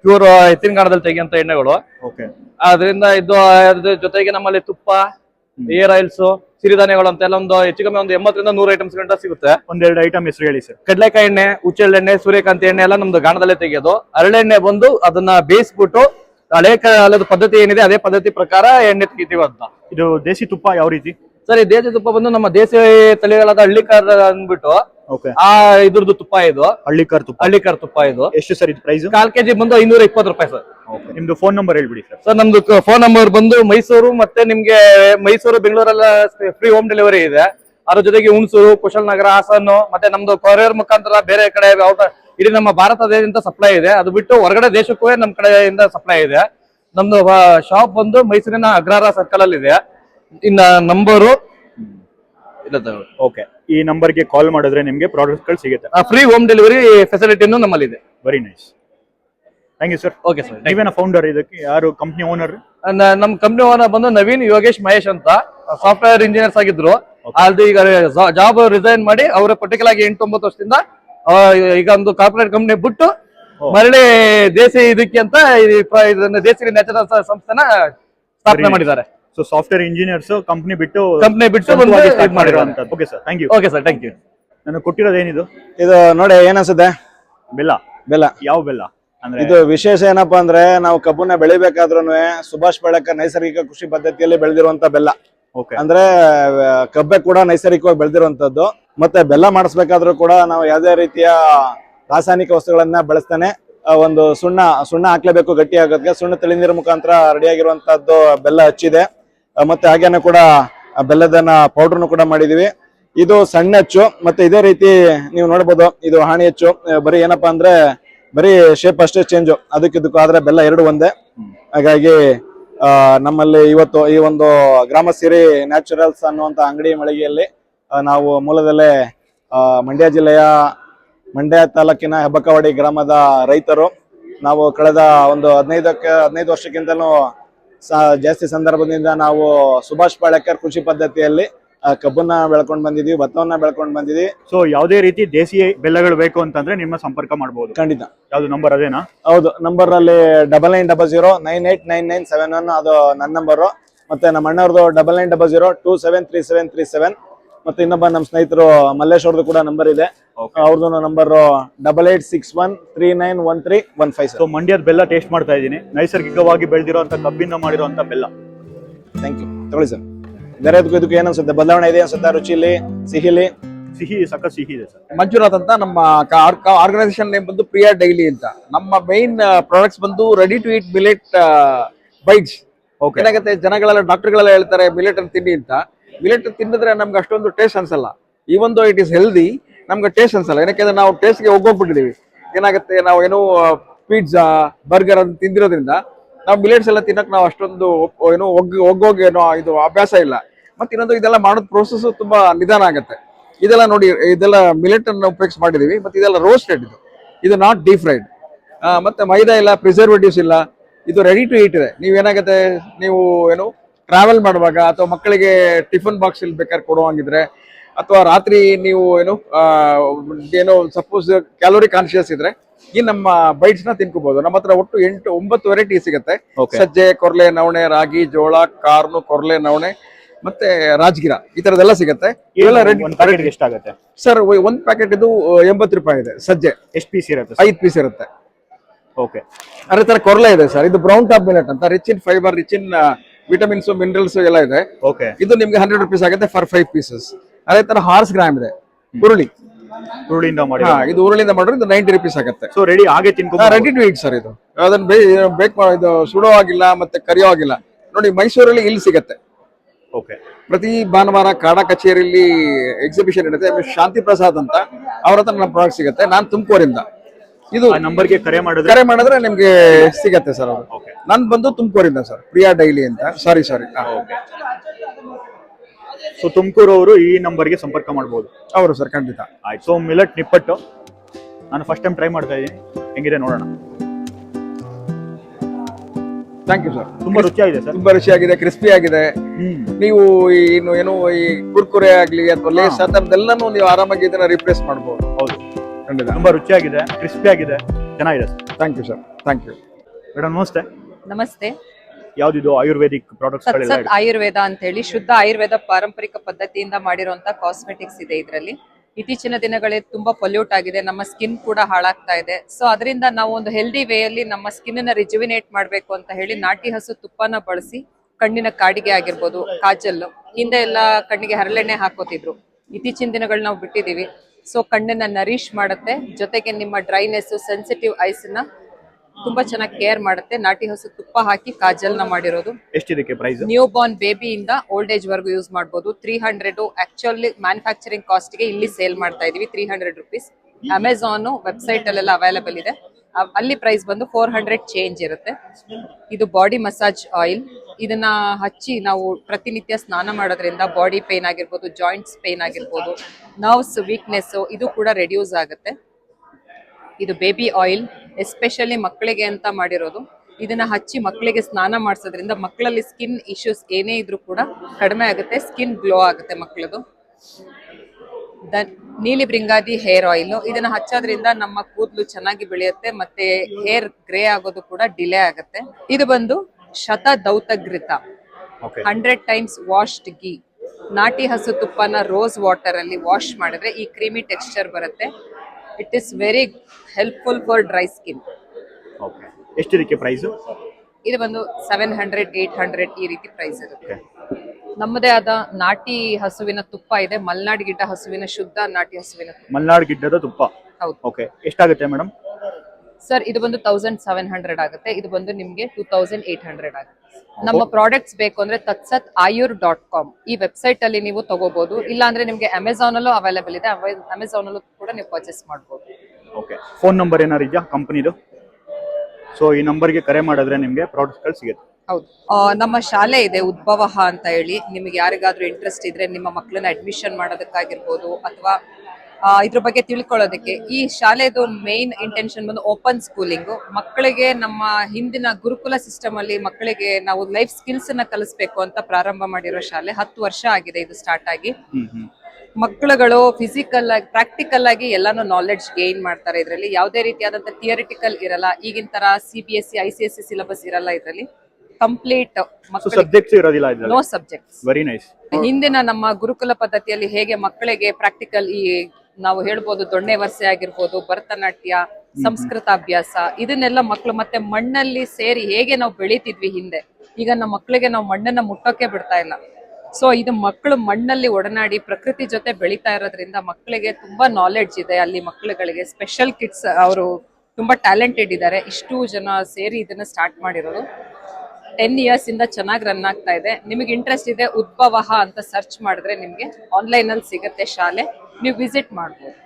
ಪ್ಯೂರ್ ಎತ್ತಿನ ಗಾಣದಲ್ಲಿ ತೆಗೆಯುವಂತ ಎಣ್ಣೆಗಳು. ಓಕೆ ಅದರಿಂದ ಇದು ಅದ್ರ ಜೊತೆಗೆ ನಮ್ಮಲ್ಲಿ ತುಪ್ಪ ಏರ್ ಆಯಿಲ್ಸ್ ಸಿರಿಧಾನ್ಯಗಳು ಅಂತ ಎಲ್ಲ ಒಂದು ಹೆಚ್ಚು ಕಮ್ಮಿ ಒಂದು ಎಂಬತ್ತರಿಂದ ನೂರು ಐಟಮ್ಸ್ ಗಂಟ ಸಿಗುತ್ತೆ. ಒಂದೆರಡು ಐಟಮ್ ಹೆಸರು ಹೇಳಿ ಸರ್ ಕಡಲೆಕಾಯಿ ಎಣ್ಣೆ ಉಚ್ಚೆಳ್ಳೆಣ್ಣೆ ಸೂರ್ಯಕಾಂತಿ ಎಣ್ಣೆ ಎಲ್ಲ ನಮ್ದು ಗಾಣದಲ್ಲೇ ತೆಗೆಯೋದು. ಹರಳೆಣ್ಣೆ ಬಂದು ಅದನ್ನ ಬೇಯಿಸ್ಬಿಟ್ಟು ಹಳೆ ಕಾಲದ ಪದ್ಧತಿ ಏನಿದೆ ಅದೇ ಪದ್ಧತಿ ಪ್ರಕಾರ ಎಣ್ಣೆ ತೆಗಿತೀವಿ ಅಂತ. ಇದು ದೇಸಿ ತುಪ್ಪ ಯಾವ ರೀತಿ? ಸರ್ ಈ ದೇಸಿ ತುಪ್ಪ ಬಂದು ನಮ್ಮ ದೇಸಿ ತಳಿಗಳಾದ ಹಳ್ಳಿಕಾರ ಅಂದ್ಬಿಟ್ಟು ಓಕೆ ಆ ಇದ್ರದ್ದು ತುಪ್ಪ ಇದು. ಹಳ್ಳಿಕಾರ್ ತುಪ್ಪ. ಹಳ್ಳಿಕಾರ್ ತುಪ್ಪ ಇದು. ಎಷ್ಟು ಸರ್ ಇದು ಪ್ರೈಸ್ ಕಾಲ್ ಕೆಜಿ ಬಂದು ಐನೂರ ಇಪ್ಪತ್ತು ರೂಪಾಯಿ ಸರ್. ನಿಮ್ದು ಫೋನ್ ನಂಬರ್ ಹೇಳ್ಬಿಡಿ ಸರ್. ಸರ್ ನಮ್ದು ಫೋನ್ ನಂಬರ್ ಬಂದು ಮೈಸೂರು ಮತ್ತೆ ನಿಮ್ಗೆ ಮೈಸೂರು ಬೆಂಗಳೂರೆಲ್ಲ ಫ್ರೀ ಹೋಮ್ ಡೆಲಿವರಿ ಇದೆ. ಅದ್ರ ಜೊತೆಗೆ ಹುಣಸೂರು ಕುಶಲನಗರ ಹಾಸನ್ನು ಮತ್ತೆ ನಮ್ದು ಕೊರಿಯರ್ ಮುಖಾಂತರ ಬೇರೆ ಕಡೆ ಔಟ್ ಇಡೀ ನಮ್ಮ ಭಾರತದಿಂದ ಸಪ್ಲೈ ಇದೆ. ಅದು ಬಿಟ್ಟು ಹೊರಗಡೆ ದೇಶಕ್ಕೂ ನಮ್ಮ ಕಡೆಯಿಂದ ಸಪ್ಲೈ ಇದೆ. ನಮ್ದು ಶಾಪ್ ಬಂದು ಮೈಸೂರಿನ ಅಗ್ರಹಾರ ಸರ್ಕಲ್ ಅಲ್ಲಿ ಇದೆ. ಇನ್ನ ನಂಬರು ಓಕೆ ಈ ನಂಬರ್ಗೆ ಕಾಲ್ ಮಾಡಿದ್ರೆ ನಿಮಗೆ ಪ್ರಾಡಕ್ಟ್ಗಳು ಸಿಗುತ್ತೆ. ಫ್ರೀ ಹೋಮ್ ಡೆಲಿವರಿ ಫೆಸಿಲಿಟಿನೂ ನಮ್ಮಲ್ಲಿದೆ very nice thank you sir okay sir ನೀವೇನ ಫೌಂಡರ್ ಇದಕ್ಕೆ? ಯಾರು ಕಂಪ್ನಿ ಓನರ್ ನಮ್ಮ ಕಂಪ್ನಿ ಓನರ್ ಬಂದು ನವೀನ್ ಯೋಗೇಶ್ ಮಹೇಶ್ ಅಂತ. ಸಾಫ್ಟ್ವೇರ್ ಇಂಜಿನಿಯರ್ಸ್ ಆಗಿದ್ರು. ಅದು ಈಗ ಜಾಬ್ ರಿಸೈನ್ ಮಾಡಿ ಅವರ ಪರ್ಟಿಕ್ಯುಲರ್ ಆಗಿ ಎಂಟೊಂಬತ್ತು ವರ್ಷದಿಂದ ಆ, ಈಗ ಒಂದು ಕಾರ್ಪೊರೇಟ್ ಕಂಪ್ನಿ ಬಿಟ್ಟು ಮರಳಿ ದೇಸಿ ಇದಕ್ಕೆ ಅಂತ ಇದನ್ನ ದೇಸಿ ನ್ಯಾಚುರಲ್ ಸಂಸ್ಥೆನ ಸ್ಥಾಪನೆ ಮಾಡಿದ್ದಾರೆ. ಸೊ ಸಾಫ್ಟ್ವೇರ್ ಇಂಜಿನಿಯರ್ಸ್ ಕಂಪ್ನಿ ಬಿಟ್ಟು ಕಂಪ್ನಿ ಬಿಟ್ಟು ಬಂದು ಕೊಟ್ಟಿರೋದು ಮಾಡಿದ್ದಾರೆ. Okay sir thank you okay sir thank you ನನಗೆ ಕೊಟ್ಟಿರೋದೇನಿದು ಇದು ನೋಡಿ ಏನಿಸುತ್ತೆ ಬೆಲ್ಲ. ಬೆಲ್ಲ. ಯಾವ ಬೆಲ್ಲ? ಅಂದ್ರೆ ಇದು ವಿಶೇಷ ಏನಪ್ಪಾ ಅಂದ್ರೆ ನಾವು ಕಬ್ಬನ್ನ ಬೆಳಿಬೇಕಾದ್ರೂ ಸುಭಾಷ್ ಬೆಳಕ ನೈಸರ್ಗಿಕ ಕೃಷಿ ಪದ್ಧತಿಯಲ್ಲಿ ಬೆಳೆದಿರುವಂತ ಬೆಲ್ಲ. ಅಂದ್ರೆ ಕಬ್ಬೆ ಕೂಡ ನೈಸರ್ಗಿಕವಾಗಿ ಬೆಳೆದಿರುವಂತದ್ದು. ಮತ್ತೆ ಬೆಲ್ಲ ಮಾಡಿಸ್ಬೇಕಾದ್ರೂ ಕೂಡ ನಾವು ಯಾವುದೇ ರೀತಿಯ ರಾಸಾಯನಿಕ ವಸ್ತುಗಳನ್ನ ಬಳಸ್ತಾನೆ ಒಂದು ಸುಣ್ಣ ಸುಣ್ಣ ಹಾಕ್ಲೇಬೇಕು ಗಟ್ಟಿ ಆಗೋದಕ್ಕೆ ಸುಣ್ಣ ತಿಳಿನೀರು ಮುಖಾಂತರ ರೆಡಿಯಾಗಿರುವಂತಹದ್ದು ಬೆಲ್ಲ ಹಚ್ಚಿದೆ. ಮತ್ತೆ ಹಾಗೇನೆ ಕೂಡ ಬೆಲ್ಲದನ್ನ ಪೌಡರ್ನು ಕೂಡ ಮಾಡಿದೀವಿ. ಇದು ಸಣ್ಣ ಹೆಚ್ಚು ಮತ್ತೆ ಇದೇ ರೀತಿ ನೀವು ನೋಡಬಹುದು ಇದು ಹಾಣಿ ಹೆಚ್ಚು. ಬರೀ ಏನಪ್ಪಾ ಅಂದ್ರೆ ಬರೀ ಶೇಪ್ ಅಷ್ಟೇ ಚೇಂಜ್ ಅದಕ್ಕಿದ್ದಕ್ಕೂ ಆದ್ರೆ ಬೆಲ್ಲ ಎರಡು ಒಂದೇ. ಹಾಗಾಗಿ ನಮ್ಮಲ್ಲಿ ಇವತ್ತು ಈ ಒಂದು ಗ್ರಾಮ ಸಿರಿ ನ್ಯಾಚುರಲ್ಸ್ ಅನ್ನುವಂತ ಅಂಗಡಿ ಮಳಿಗೆಯಲ್ಲಿ ನಾವು ಮೂಲದಲ್ಲೇ ಮಂಡ್ಯ ಜಿಲ್ಲೆಯ ಮಂಡ್ಯ ತಾಲೂಕಿನ ಹೆಬ್ಬಕವಾಡಿ ಗ್ರಾಮದ ರೈತರು. ನಾವು ಕಳೆದ ಒಂದು ಹದಿನೈದಕ್ಕೆ, ಹದಿನೈದು ವರ್ಷಕ್ಕಿಂತಲೂ ಸ- ಜಾಸ್ತಿ ಸಂದರ್ಭದಿಂದ ನಾವು ಸುಭಾಷ್ ಪಾಳೇಕರ್ ಕೃಷಿ ಪದ್ಧತಿಯಲ್ಲಿ ಕಬ್ಬನ್ನ ಬೆಳ್ಕೊಂಡ್ ಬಂದಿದೀವಿ ಭತ್ತವನ್ನ ಬೆಳ್ಕೊಂಡ್ ಬಂದಿದೀವಿ. ಸೊ ಯಾವುದೇ ರೀತಿ ದೇಸಿ ಬೆಲ್ಲಗಳು ಬೇಕು ಅಂತಂದ್ರೆ ನಿಮ್ಮ ಸಂಪರ್ಕ ಮಾಡಬಹುದು ಖಂಡಿತ. ಯಾವ್ದು ನಂಬರ್ ಅದೇನಾ? ಹೌದು ನಂಬರ್ ಅಲ್ಲಿ double nine double zero nine eight nine nine seven one ಅದು ನನ್ನ ನಂಬರು ಮತ್ತೆ ನಮ್ಮ ಅಣ್ಣವ್ರದ್ದು double nine double zero two seven three seven three seven ಮತ್ತೆ ಇನ್ನೊಬ್ಬ ನಮ್ಮ ಸ್ನೇಹಿತರು ಮಲ್ಲೇಶ್ ಅವ್ರದ್ದು ಕೂಡ ನಂಬರ್ ಇದೆ. ಅವ್ರದ್ದು number double eight six one three nine one three one five so ಮಂಡ್ಯದ ಬೆಲ್ಲ ಟೇಸ್ಟ್ ಮಾಡ್ತಾ ಇದ್ದೀನಿ. ನೈಸರ್ಗಿಕವಾಗಿ ಬೆಳೆದಿರುವಂತ ಕಬ್ಬಿಂದ ಮಾಡಿರುವಂತ ಬೆಲ್ಲ. ಥ್ಯಾಂಕ್ ಯು ತಗೊಳ್ಳಿ ಸರ್. ಬೇರೆದಕ್ಕೂ ಇದಕ್ಕೂ ಏನ್ ಅನ್ಸುತ್ತೆ? ಬದಲಾವಣೆ ಇದೆ ಅನ್ಸುತ್ತೆ ರುಚಿಲಿ ಸಿಹಿಲಿ? ಸಿಹಿ ಸಕ್ಕ ಸಿಹಿ ಇದೆ ಸರ್. ಮಂಜುನಾಥ್ ಅಂತ ನಮ್ಮ ಆರ್ಗನೈಸೇಷನ್ ನೇಮ್ ಬಂದು ಪ್ರಿಯಾ ಡೈಲಿ ಅಂತ. ನಮ್ಮ ಮೈನ್ ಪ್ರಾಡಕ್ಟ್ಸ್ ಬಂದು ready to eat millet bites okay ಏನಾಗುತ್ತೆ? ಜನಗಳೆಲ್ಲ ಡಾಕ್ಟರ್ಗಳೆಲ್ಲ ಹೇಳ್ತಾರೆ ಮಿಲೆಟ್ ಅನ್ನು ತಿನ್ನಿ ಅಂತ. ಮಿಲೆಟ್ ತಿನ್ನಿದ್ರೆ ನಮ್ಗೆ ಅಷ್ಟೊಂದು ಟೇಸ್ಟ್ ಅನ್ಸಲ್ಲ. ಈ ದೋ ಇಟ್ ಇಸ್ ಹೆಲ್ದಿ ನಮ್ಗೆ ಟೇಸ್ಟ್ ಅನ್ಸಲ್ಲ. ಏನಕ್ಕೆ ನಾವು ಟೇಸ್ಟ್ಗೆ ಹೋಗೋಗ್ಬಿಟ್ಟಿದೀವಿ ಏನಾಗುತ್ತೆ? ನಾವು ಏನೋ ಪಿಜ್ಜಾ ಬರ್ಗರ್ ಅಂತ ತಿಂದಿರೋದ್ರಿಂದ ನಾವು ಮಿಲೆಟ್ಸ್ ಎಲ್ಲ ತಿನ್ನಕ್ ನಾವು ಅಷ್ಟೊಂದು ಏನು ಏನೋ ಒಗ್ ಒಗ್ಗೋಗಿ ಏನೋ ಇದು ಅಭ್ಯಾಸ ಇಲ್ಲ. ಮತ್ತೆ ಇನ್ನೊಂದು ಇದೆಲ್ಲ ಮಾಡೋದ್ ಪ್ರೋಸೆಸ್ ತುಂಬಾ ನಿಧಾನ ಆಗುತ್ತೆ. ಇದೆಲ್ಲ ನೋಡಿ ಇದೆಲ್ಲ ಮಿಲೆಟ್ ಅನ್ನು ಉಪಯೋಗಿಸಿ ಮಾಡಿದೀವಿ ಮತ್ತೆ ಇದೆಲ್ಲ ರೋಸ್ಟೆಡ್ ಇದು. ಇದು ನಾಟ್ ಡೀಪ್ ಫ್ರೈಡ್ ಮತ್ತೆ ಮೈದಾ ಇಲ್ಲ ಪ್ರಿಸರ್ವೇಟಿವ್ಸ್ ಇಲ್ಲ ಇದು ರೆಡಿ ಟು ಈಟ್ ಇದೆ. ನೀವು ಏನಾಗುತ್ತೆ ನೀವು ಏನು ಟ್ರಾವೆಲ್ ಮಾಡುವಾಗ ಅಥವಾ ಮಕ್ಕಳಿಗೆ ಟಿಫನ್ ಬಾಕ್ಸ್ ಇಲ್ಲಿ ಬೇಕಾದ್ರೆ ಕೊಡುವಂಗಿದ್ರೆ ಅಥವಾ ರಾತ್ರಿ ನೀವು ಏನು ಏನೋ ಸಪೋಸ್ ಕ್ಯಾಲೋರಿ ಕಾನ್ಶಿಯಸ್ ಇದ್ರೆ ಈ ನಮ್ಮ ಬೈಟ್ಸ್ನ ತಿನ್ಕೋಬಹುದು ನಮ್ಮ ಹತ್ರ ಒಟ್ಟು ಎಂಟು ಒಂಬತ್ತು ವೆರೈಟಿ ಸಿಗುತ್ತೆ. ಸಜ್ಜೆ ಕೊರ್ಲೆ ನವಣೆ ರಾಗಿ ಜೋಳ ಕಾರ್ನು ಕೊರ್ಲೆ ನವಣೆ ಮತ್ತೆ ರಾಜಗಿರ ಈ ತರದೆಲ್ಲ ಸಿಗುತ್ತೆ. ಇವೆಲ್ಲ ರೆಡಿ ಒಂದು ಪ್ಯಾಕೆಟ್ ಎಷ್ಟಾಗುತ್ತೆ? ಸರ್ ಒಂದ್ ಪ್ಯಾಕೆಟ್ ಇದು ಎಂಬತ್ತು ರೂಪಾಯಿ ಇದೆ ಸಜ್ಜೆ. ಎಷ್ಟು ಪೀಸ್ ಇರುತ್ತೆ ಐದು ಪೀಸ್ ಇರುತ್ತೆ. ಓಕೆ ಅದೇ ತರ ಕೊರಲೆ ಇದೆ ಸರ್ ಇದು ಬ್ರೌನ್ ಟಾಪ್ ಮಿಲೆಟ್ ಅಂತ. Rich in fibre rich in vitamins minerals ಎಲ್ಲ ಇದೆ. ಓಕೆ ಇದು ನಿಮ್ಗೆ ಹಂಡ್ರೆಡ್ ರುಪೀಸ್ ಆಗುತ್ತೆ ಫಾರ್ ಫೈವ್ ಪೀಸಸ್ ಅದೇ ತರ ಹಾರ್ಸ್ ಗ್ರಾಮ್ ಇದೆ. ಹುರುಳಿ. ಹುರುಳಿಂದ ಮಾಡಿ ಇದು ಉರುಳಿಂದ ಮಾಡಿದ್ರೆ ಇದು ನೈಂಟಿ ರುಪೀಸ್ ಆಗುತ್ತೆ. ಸೊ ರೆಡಿ ಹಾಗೆ ರೆಡಿ ಟು ಈಟ್ ಸರ್ ಇದು. ಅದನ್ನ ಬೇಕ್ ಇದು ಸುಡೋ ಆಗಿಲ್ಲ ಮತ್ತೆ ಕರಿಯೋ ಆಗಿಲ್ಲ. ನೋಡಿ ಮೈಸೂರಲ್ಲಿ ಇಲ್ಲಿ ಸಿಗತ್ತೆ. ಓಕೆ ಪ್ರತಿ ಭಾನುವಾರ ಕಾಡ ಕಚೇರಿಯಲ್ಲಿ ಎಕ್ಸಿಬಿಷನ್ ಆಮೇಲೆ ಶಾಂತಿ ಪ್ರಸಾದ್ ಅಂತ ಅವ್ರ ಹತ್ರ ನಮ್ಮ ಪ್ರಾಡಕ್ಟ್ ಸಿಗುತ್ತೆ. ನಾನು ತುಮಕೂರಿಂದ. ಇದು ನಂಬರ್ಗೆ ಕರೆ ಮಾಡಿದ್ರೆ? ಕರೆ ಮಾಡಿದ್ರೆ ನಿಮ್ಗೆ ಸಿಗತ್ತೆ ಸರ್ ಅವರು. ನಾನು ಬಂದು ತುಮಕೂರಿಂದ ಸರ್. ಪ್ರಿಯಾ ಡೈಲಿ ಅಂತ. ಸಾರಿ ಸಾರಿ ಸೊ ತುಮಕೂರು ಅವರು ಈ ನಂಬರ್ಗೆ ಸಂಪರ್ಕ ಮಾಡಬಹುದು ಅವರು ಸರ್ ಖಂಡಿತ. ಆಯ್ತು. ಸೊ ಮಿಲೆಟ್ ನಿಪ್ಪಟ್ಟು. ನಾನು ಫಸ್ಟ್ ಟೈಮ್ ಟ್ರೈ ಮಾಡ್ತಾ ಇದ್ದೀನಿ. ಹೆಂಗಿದೆ ನೋಡೋಣ. ಥ್ಯಾಂಕ್ ಯು ಸರ್ ತುಂಬಾ ರುಚಿಯಾಗಿದೆ ಸರ್ ತುಂಬಾ ರುಚಿಯಾಗಿದೆ ಕ್ರಿಸ್ಪಿ ಆಗಿದೆ. ನೀವು ಇನ್ನು ಏನು ಈ ಕುರ್ಕುರೆ ಆಗ್ಲಿ ಅಥವಾ ಲೇಸ್ ಆ ಥರದ್ದೆಲ್ಲನೂ ನೀವು ಆರಾಮಾಗಿ ಇದನ್ನ ರಿಪ್ಲೇಸ್ ಮಾಡಬಹುದು ಹೌದು. ಖಂಡಿತ. ತುಂಬಾ ರುಚಿಯಾಗಿದೆ ಕ್ರಿಸ್ಪಿ ಆಗಿದೆ ಚೆನ್ನಾಗಿದೆ sir thank you sir thank you madam ನಮಸ್ತೆ. ನಮಸ್ತೆ. ಯಾವ್ದಿದು ಆಯುರ್ವೇದಿಕ್ ಪ್ರಾಡಕ್ಟ್ಸ್ ಸತ್ಸತ್ ಆಯುರ್ವೇದ ಅಂತ ಹೇಳಿ. ಶುದ್ಧ ಆಯುರ್ವೇದ ಪಾರಂಪರಿಕ ಪದ್ಧತಿಯಿಂದ ಮಾಡಿರುವಂತ ಕಾಸ್ಮೆಟಿಕ್ಸ್ ಇದೆ ಇದರಲ್ಲಿ. ಇತ್ತೀಚಿನ ದಿನಗಳಲ್ಲಿ ತುಂಬಾ ಪೊಲ್ಯೂಟ್ ಆಗಿದೆ, ನಮ್ಮ ಸ್ಕಿನ್ ಕೂಡ ಹಾಳಾಗ್ತಾ ಇದೆ. ಸೊ ಅದರಿಂದ ನಾವು ಒಂದು ಹೆಲ್ದಿ ವೇಯಲ್ಲಿ ನಮ್ಮ ಸ್ಕಿನ್ನ ರಿಜುವಿನೇಟ್ ಮಾಡಬೇಕು ಅಂತ ಹೇಳಿ ನಾಟಿ ಹಸು ತುಪ್ಪನ ಬಳಸಿ ಕಣ್ಣಿನ ಕಾಡಿಗೆ ಆಗಿರ್ಬೋದು, ಕಾಜಲ್ಲು, ಹಿಂದೆ ಎಲ್ಲ ಕಣ್ಣಿಗೆ ಹರಳೆಣ್ಣೆ ಹಾಕೋತಿದ್ರು. ಇತ್ತೀಚಿನ ದಿನಗಳು ನಾವು ಬಿಟ್ಟಿದೀವಿ. ಸೊ ಕಣ್ಣನ್ನ ನರಿಶ್ ಮಾಡುತ್ತೆ. ಜೊತೆಗೆ ನಿಮ್ಮ ಡ್ರೈನೆಸ್ ಸೆನ್ಸಿಟಿವ್ ಐಸ್ನ ತುಂಬಾ ಚೆನ್ನಾಗಿ ಕೇರ್ ಮಾಡುತ್ತೆ. ನಾಟಿ ಹಸು ತುಪ್ಪ ಹಾಕಿ ಕಾಜಲ್ನ ಮಾಡಿರೋದು. ಎಷ್ಟಿದಕ್ಕೆ ಪ್ರೈಸ್ ನ್ಯೂ ಬಾರ್ನ್ ಬೇಬಿಯಿಂದ ಓಲ್ಡ್ ಏಜ್ ವರ್ಗು ಯೂಸ್ ಮಾಡಬಹುದು ತ್ರೀ ಹಂಡ್ರೆಡ್ ಆಕ್ಚುಲಿ ಮ್ಯಾನುಫ್ಯಾಕ್ಚರಿಂಗ್ ಕಾಸ್ಟ್ಗೆ ಇಲ್ಲಿ ಸೇಲ್ ಮಾಡ್ತಾ ಇದೀವಿ three hundred rupees Amazon website ಅಲ್ಲೆಲ್ಲ ಅವೈಲಬಲ್ ಇದೆ. ಅಲ್ಲಿ ಪ್ರೈಸ್ ಬಂದು ಫೋರ್ ಹಂಡ್ರೆಡ್ ಚೇಂಜ್ ಇರುತ್ತೆ. ಇದು ಬಾಡಿ ಮಸಾಜ್ ಆಯಿಲ್ ಇದನ್ನ ಹಚ್ಚಿ ನಾವು ಪ್ರತಿನಿತ್ಯ ಸ್ನಾನ ಮಾಡೋದ್ರಿಂದ ಬಾಡಿ ಪೇನ್ ಆಗಿರ್ಬೋದು ಜಾಯಿಂಟ್ಸ್ ಪೇನ್ ಆಗಿರ್ಬೋದು ನರ್ವ್ಸ್ ವೀಕ್ನೆಸ್ ಇದು ಕೂಡ ರೆಡ್ಯೂಸ್ ಆಗುತ್ತೆ. ಇದು ಬೇಬಿ ಆಯಿಲ್ ಎಸ್ಪೆಷಲಿ ಮಕ್ಕಳಿಗೆ ಅಂತ ಮಾಡಿರೋದು. ಇದನ್ನ ಹಚ್ಚಿ ಮಕ್ಕಳಿಗೆ ಸ್ನಾನ ಮಾಡಿಸೋದ್ರಿಂದ ಮಕ್ಕಳಲ್ಲಿ ಸ್ಕಿನ್ ಇಶ್ಯೂಸ್ ಏನೇ ಇದ್ರೂ ಕೂಡ ಕಡಿಮೆ ಆಗುತ್ತೆ ಸ್ಕಿನ್ ಗ್ಲೋ ಆಗುತ್ತೆ ಮಕ್ಕಳದು. ದ ನೀಲಿ ಬ್ರಿಂಗಾದಿ ಹೇರ್ ಆಯಿಲ್. ಇದನ್ನ ಹಚ್ಚೋದ್ರಿಂದ ನಮ್ಮ ಕೂದಲು ಚೆನ್ನಾಗಿ ಬೆಳೆಯುತ್ತೆ ಮತ್ತೆ ಹೇರ್ ಗ್ರೇ ಆಗೋದು ಕೂಡ ಡಿಲೇ ಆಗುತ್ತೆ. ಇದು ಬಂದು ಶತ ದೌತಗ್ರಿತ. ಹಂಡ್ರೆಡ್ ಟೈಮ್ಸ್ ವಾಶ್ಡ್ ಗೀ ನಾಟಿ ಹಸು ತುಪ್ಪನ ರೋಸ್ ವಾಟರ್ ಅಲ್ಲಿ ವಾಶ್ ಮಾಡಿದ್ರೆ ಈ ಕ್ರೀಮಿ ಟೆಕ್ಸ್ಚರ್ ಬರುತ್ತೆ. It is very helpful for dry skin okay ಎಷ್ಟಿದಕ್ಕೆ price ಇದು ಬಂದು ಸೆವೆನ್ ಹಂಡ್ರೆಡ್ ಏಟ್ ಹಂಡ್ರೆಡ್ ಈ ರೀತಿ ಪ್ರೈಸ್ ಇರುತ್ತೆ. ನಮ್ಮದೇ ಆದ ನಾಟಿ ಹಸುವಿನ ತುಪ್ಪ ಇದೆ. ಮಲ್ನಾಡ್ ಗಿಡ್ಡ ಹಸುವಿನ ಶುದ್ಧ ನಾಟಿ ಹಸುವಿನ ತುಪ್ಪ. ಮಲ್ನಾಡ್ ಗಿಡ್ಡದ ತುಪ್ಪ. ಹೌದು. ಓಕೆ ಎಷ್ಟಾಗುತ್ತೆ ಮೇಡಮ್ ಸರ್ ಇದು ಬಂದು ತೌಸಂಡ್ ಸೆವೆನ್ ಹಂಡ್ರೆಡ್ ಆಗುತ್ತೆ. ಇದು ಬಂದು ನಿಮಗೆ ಟೂ ತೌಸಂಡ್ ಏಟ್ ಹಂಡ್ರೆಡ್ ಆಗುತ್ತೆ. ನಮ್ಮ ಪ್ರಾಡಕ್ಟ್ಸ್ ಬೇಕು ಅಂದ್ರೆ ತತ್ಸತ್ ಆಯುರ್ ಡಾಟ್ ಕಾಮ್. ಈ ವೆಬ್ಸೈಟ್ ಅಲ್ಲಿ ನೀವು ತಗೋಬಹುದು ಇಲ್ಲ ಅಂದ್ರೆ ನಿಮ್ಗೆ ಅಮೆಝಾನ್ ಅಲ್ಲೂ ಅವೈಲೇಬಲ್ ಇದೆ. ಅಮೆಝಾನ್ ಅಲ್ಲೂ ಕೂಡ ನೀವು ಪರ್ಚೇಸ್ ಮಾಡಬಹುದು ಓಕೆ ಫೋನ್ ನಂಬರ್ ಏನಾರು ಇದೆಯಾ ಕಂಪನಿದು ಸೊ ಈ ನಂಬರ್ಗೆ ಕರೆ ಮಾಡಿದ್ರೆ ನಿಮಗೆ ಪ್ರಾಡಕ್ಟ್ಗಳು ಸಿಗುತ್ತೆ. ಹೌದು. ಆ, ನಮ್ಮ ಶಾಲೆ ಇದೆ ಉದ್ಭವ ಅಂತ ಹೇಳಿ. ನಿಮಗೆ ಯಾರಿಗಾದ್ರೂ ಇಂಟ್ರೆಸ್ಟ್ ಇದ್ರೆ ನಿಮ್ಮ ಮಕ್ಕಳನ್ನ ಅಡ್ಮಿಷನ್ ಮಾಡೋದಕ್ಕಾಗಿರ್ಬೋದು ಅಥವಾ ಇದ್ರ ಬಗ್ಗೆ ತಿಳ್ಕೊಳ್ಳೋದಕ್ಕೆ. ಈ ಶಾಲೆದು ಮೇನ್ ಇಂಟೆನ್ಷನ್ ಬಂದು ಓಪನ್ ಸ್ಕೂಲಿಂಗ್ ಮಕ್ಕಳಿಗೆ ನಮ್ಮ ಹಿಂದಿನ ಗುರುಕುಲ ಸಿಸ್ಟಮ್ ಅಲ್ಲಿ ಮಕ್ಕಳಿಗೆ ನಾವು ಲೈಫ್ ಸ್ಕಿಲ್ಸ್ ಅನ್ನ ಕಲಿಸ್ಬೇಕು ಅಂತ ಪ್ರಾರಂಭ ಮಾಡಿರೋ ಶಾಲೆ ಹತ್ತು ವರ್ಷ ಆಗಿದೆ ಇದು ಸ್ಟಾರ್ಟ್ ಆಗಿ. ಹ್ಮ್ ಹ್ಮ್. ಮಕ್ಕಳುಗಳು ಫಿಸಿಕಲ್ ಆಗಿ ಪ್ರಾಕ್ಟಿಕಲ್ ಆಗಿ ಎಲ್ಲಾನು ನಾಲೆಡ್ಜ್ ಗೇನ್ ಮಾಡ್ತಾರೆ ಇದರಲ್ಲಿ. ಯಾವುದೇ ರೀತಿಯಾದಂತ ಥಿಯರಿಟಿಕಲ್ ಇರಲ್ಲ. ಈಗಿನ ತರ C B S C I C S C syllabus ಇರಲ್ಲ ಇದರಲ್ಲಿ. ಕಂಪ್ಲೀಟ್ ಸಬ್ಜೆಕ್ಟ್ಸ್ ಇರೋದಿಲ್ಲ no subject subjects very nice ಹಿಂದಿನ ನಮ್ಮ ಗುರುಕುಲ ಪದ್ಧತಿಯಲ್ಲಿ ಹೇಗೆ ಮಕ್ಕಳಿಗೆ ಪ್ರಾಕ್ಟಿಕಲ್ ಈ ನಾವು ಹೇಳ್ಬೋದು ದೊಣ್ಣೆ ವರ್ಷೆ ಆಗಿರ್ಬೋದು ಭರತನಾಟ್ಯ ಸಂಸ್ಕೃತ ಅಭ್ಯಾಸ ಇದನ್ನೆಲ್ಲ ಮಕ್ಕಳು ಮತ್ತೆ ಮಣ್ಣಲ್ಲಿ ಸೇರಿ ಹೇಗೆ ನಾವು ಬೆಳಿತಿದ್ವಿ ಹಿಂದೆ ಈಗ ನಮ್ಮ ಮಕ್ಕಳಿಗೆ ನಾವು ಮಣ್ಣನ್ನ ಮುಟ್ಟೋಕೆ ಬಿಡ್ತಾ ಇಲ್ಲ. ಸೊ ಇದು ಮಕ್ಕಳು ಮಣ್ಣಲ್ಲಿ ಒಡನಾಡಿ ಪ್ರಕೃತಿ ಜೊತೆ ಬೆಳೀತಾ ಇರೋದ್ರಿಂದ ಮಕ್ಕಳಿಗೆ ತುಂಬಾ ನಾಲೆಡ್ಜ್ ಇದೆ. ಅಲ್ಲಿ ಮಕ್ಕಳುಗಳಿಗೆ ಸ್ಪೆಷಲ್ ಕಿಡ್ಸ್ ಅವರು ತುಂಬಾ ಟ್ಯಾಲೆಂಟೆಡ್ ಇದ್ದಾರೆ. ಇಷ್ಟು ಜನ ಸೇರಿ ಇದನ್ನ ಸ್ಟಾರ್ಟ್ ಮಾಡಿರೋದು. ಟೆನ್ ಇಯರ್ಸ್ ಇಂದ ಚೆನ್ನಾಗಿ ರನ್ ಆಗ್ತಾ ಇದೆ. ನಿಮಗೆ ಇಂಟ್ರೆಸ್ಟ್ ಇದೆ ಉದ್ಭವ ಅಂತ ಸರ್ಚ್ ಮಾಡಿದ್ರೆ ನಿಮಗೆ ಆನ್ಲೈನ್ ಅಲ್ಲಿ ಸಿಗುತ್ತೆ ಶಾಲೆ. ನೀವು ವಿಸಿಟ್ ಮಾಡ್ಬೋದು.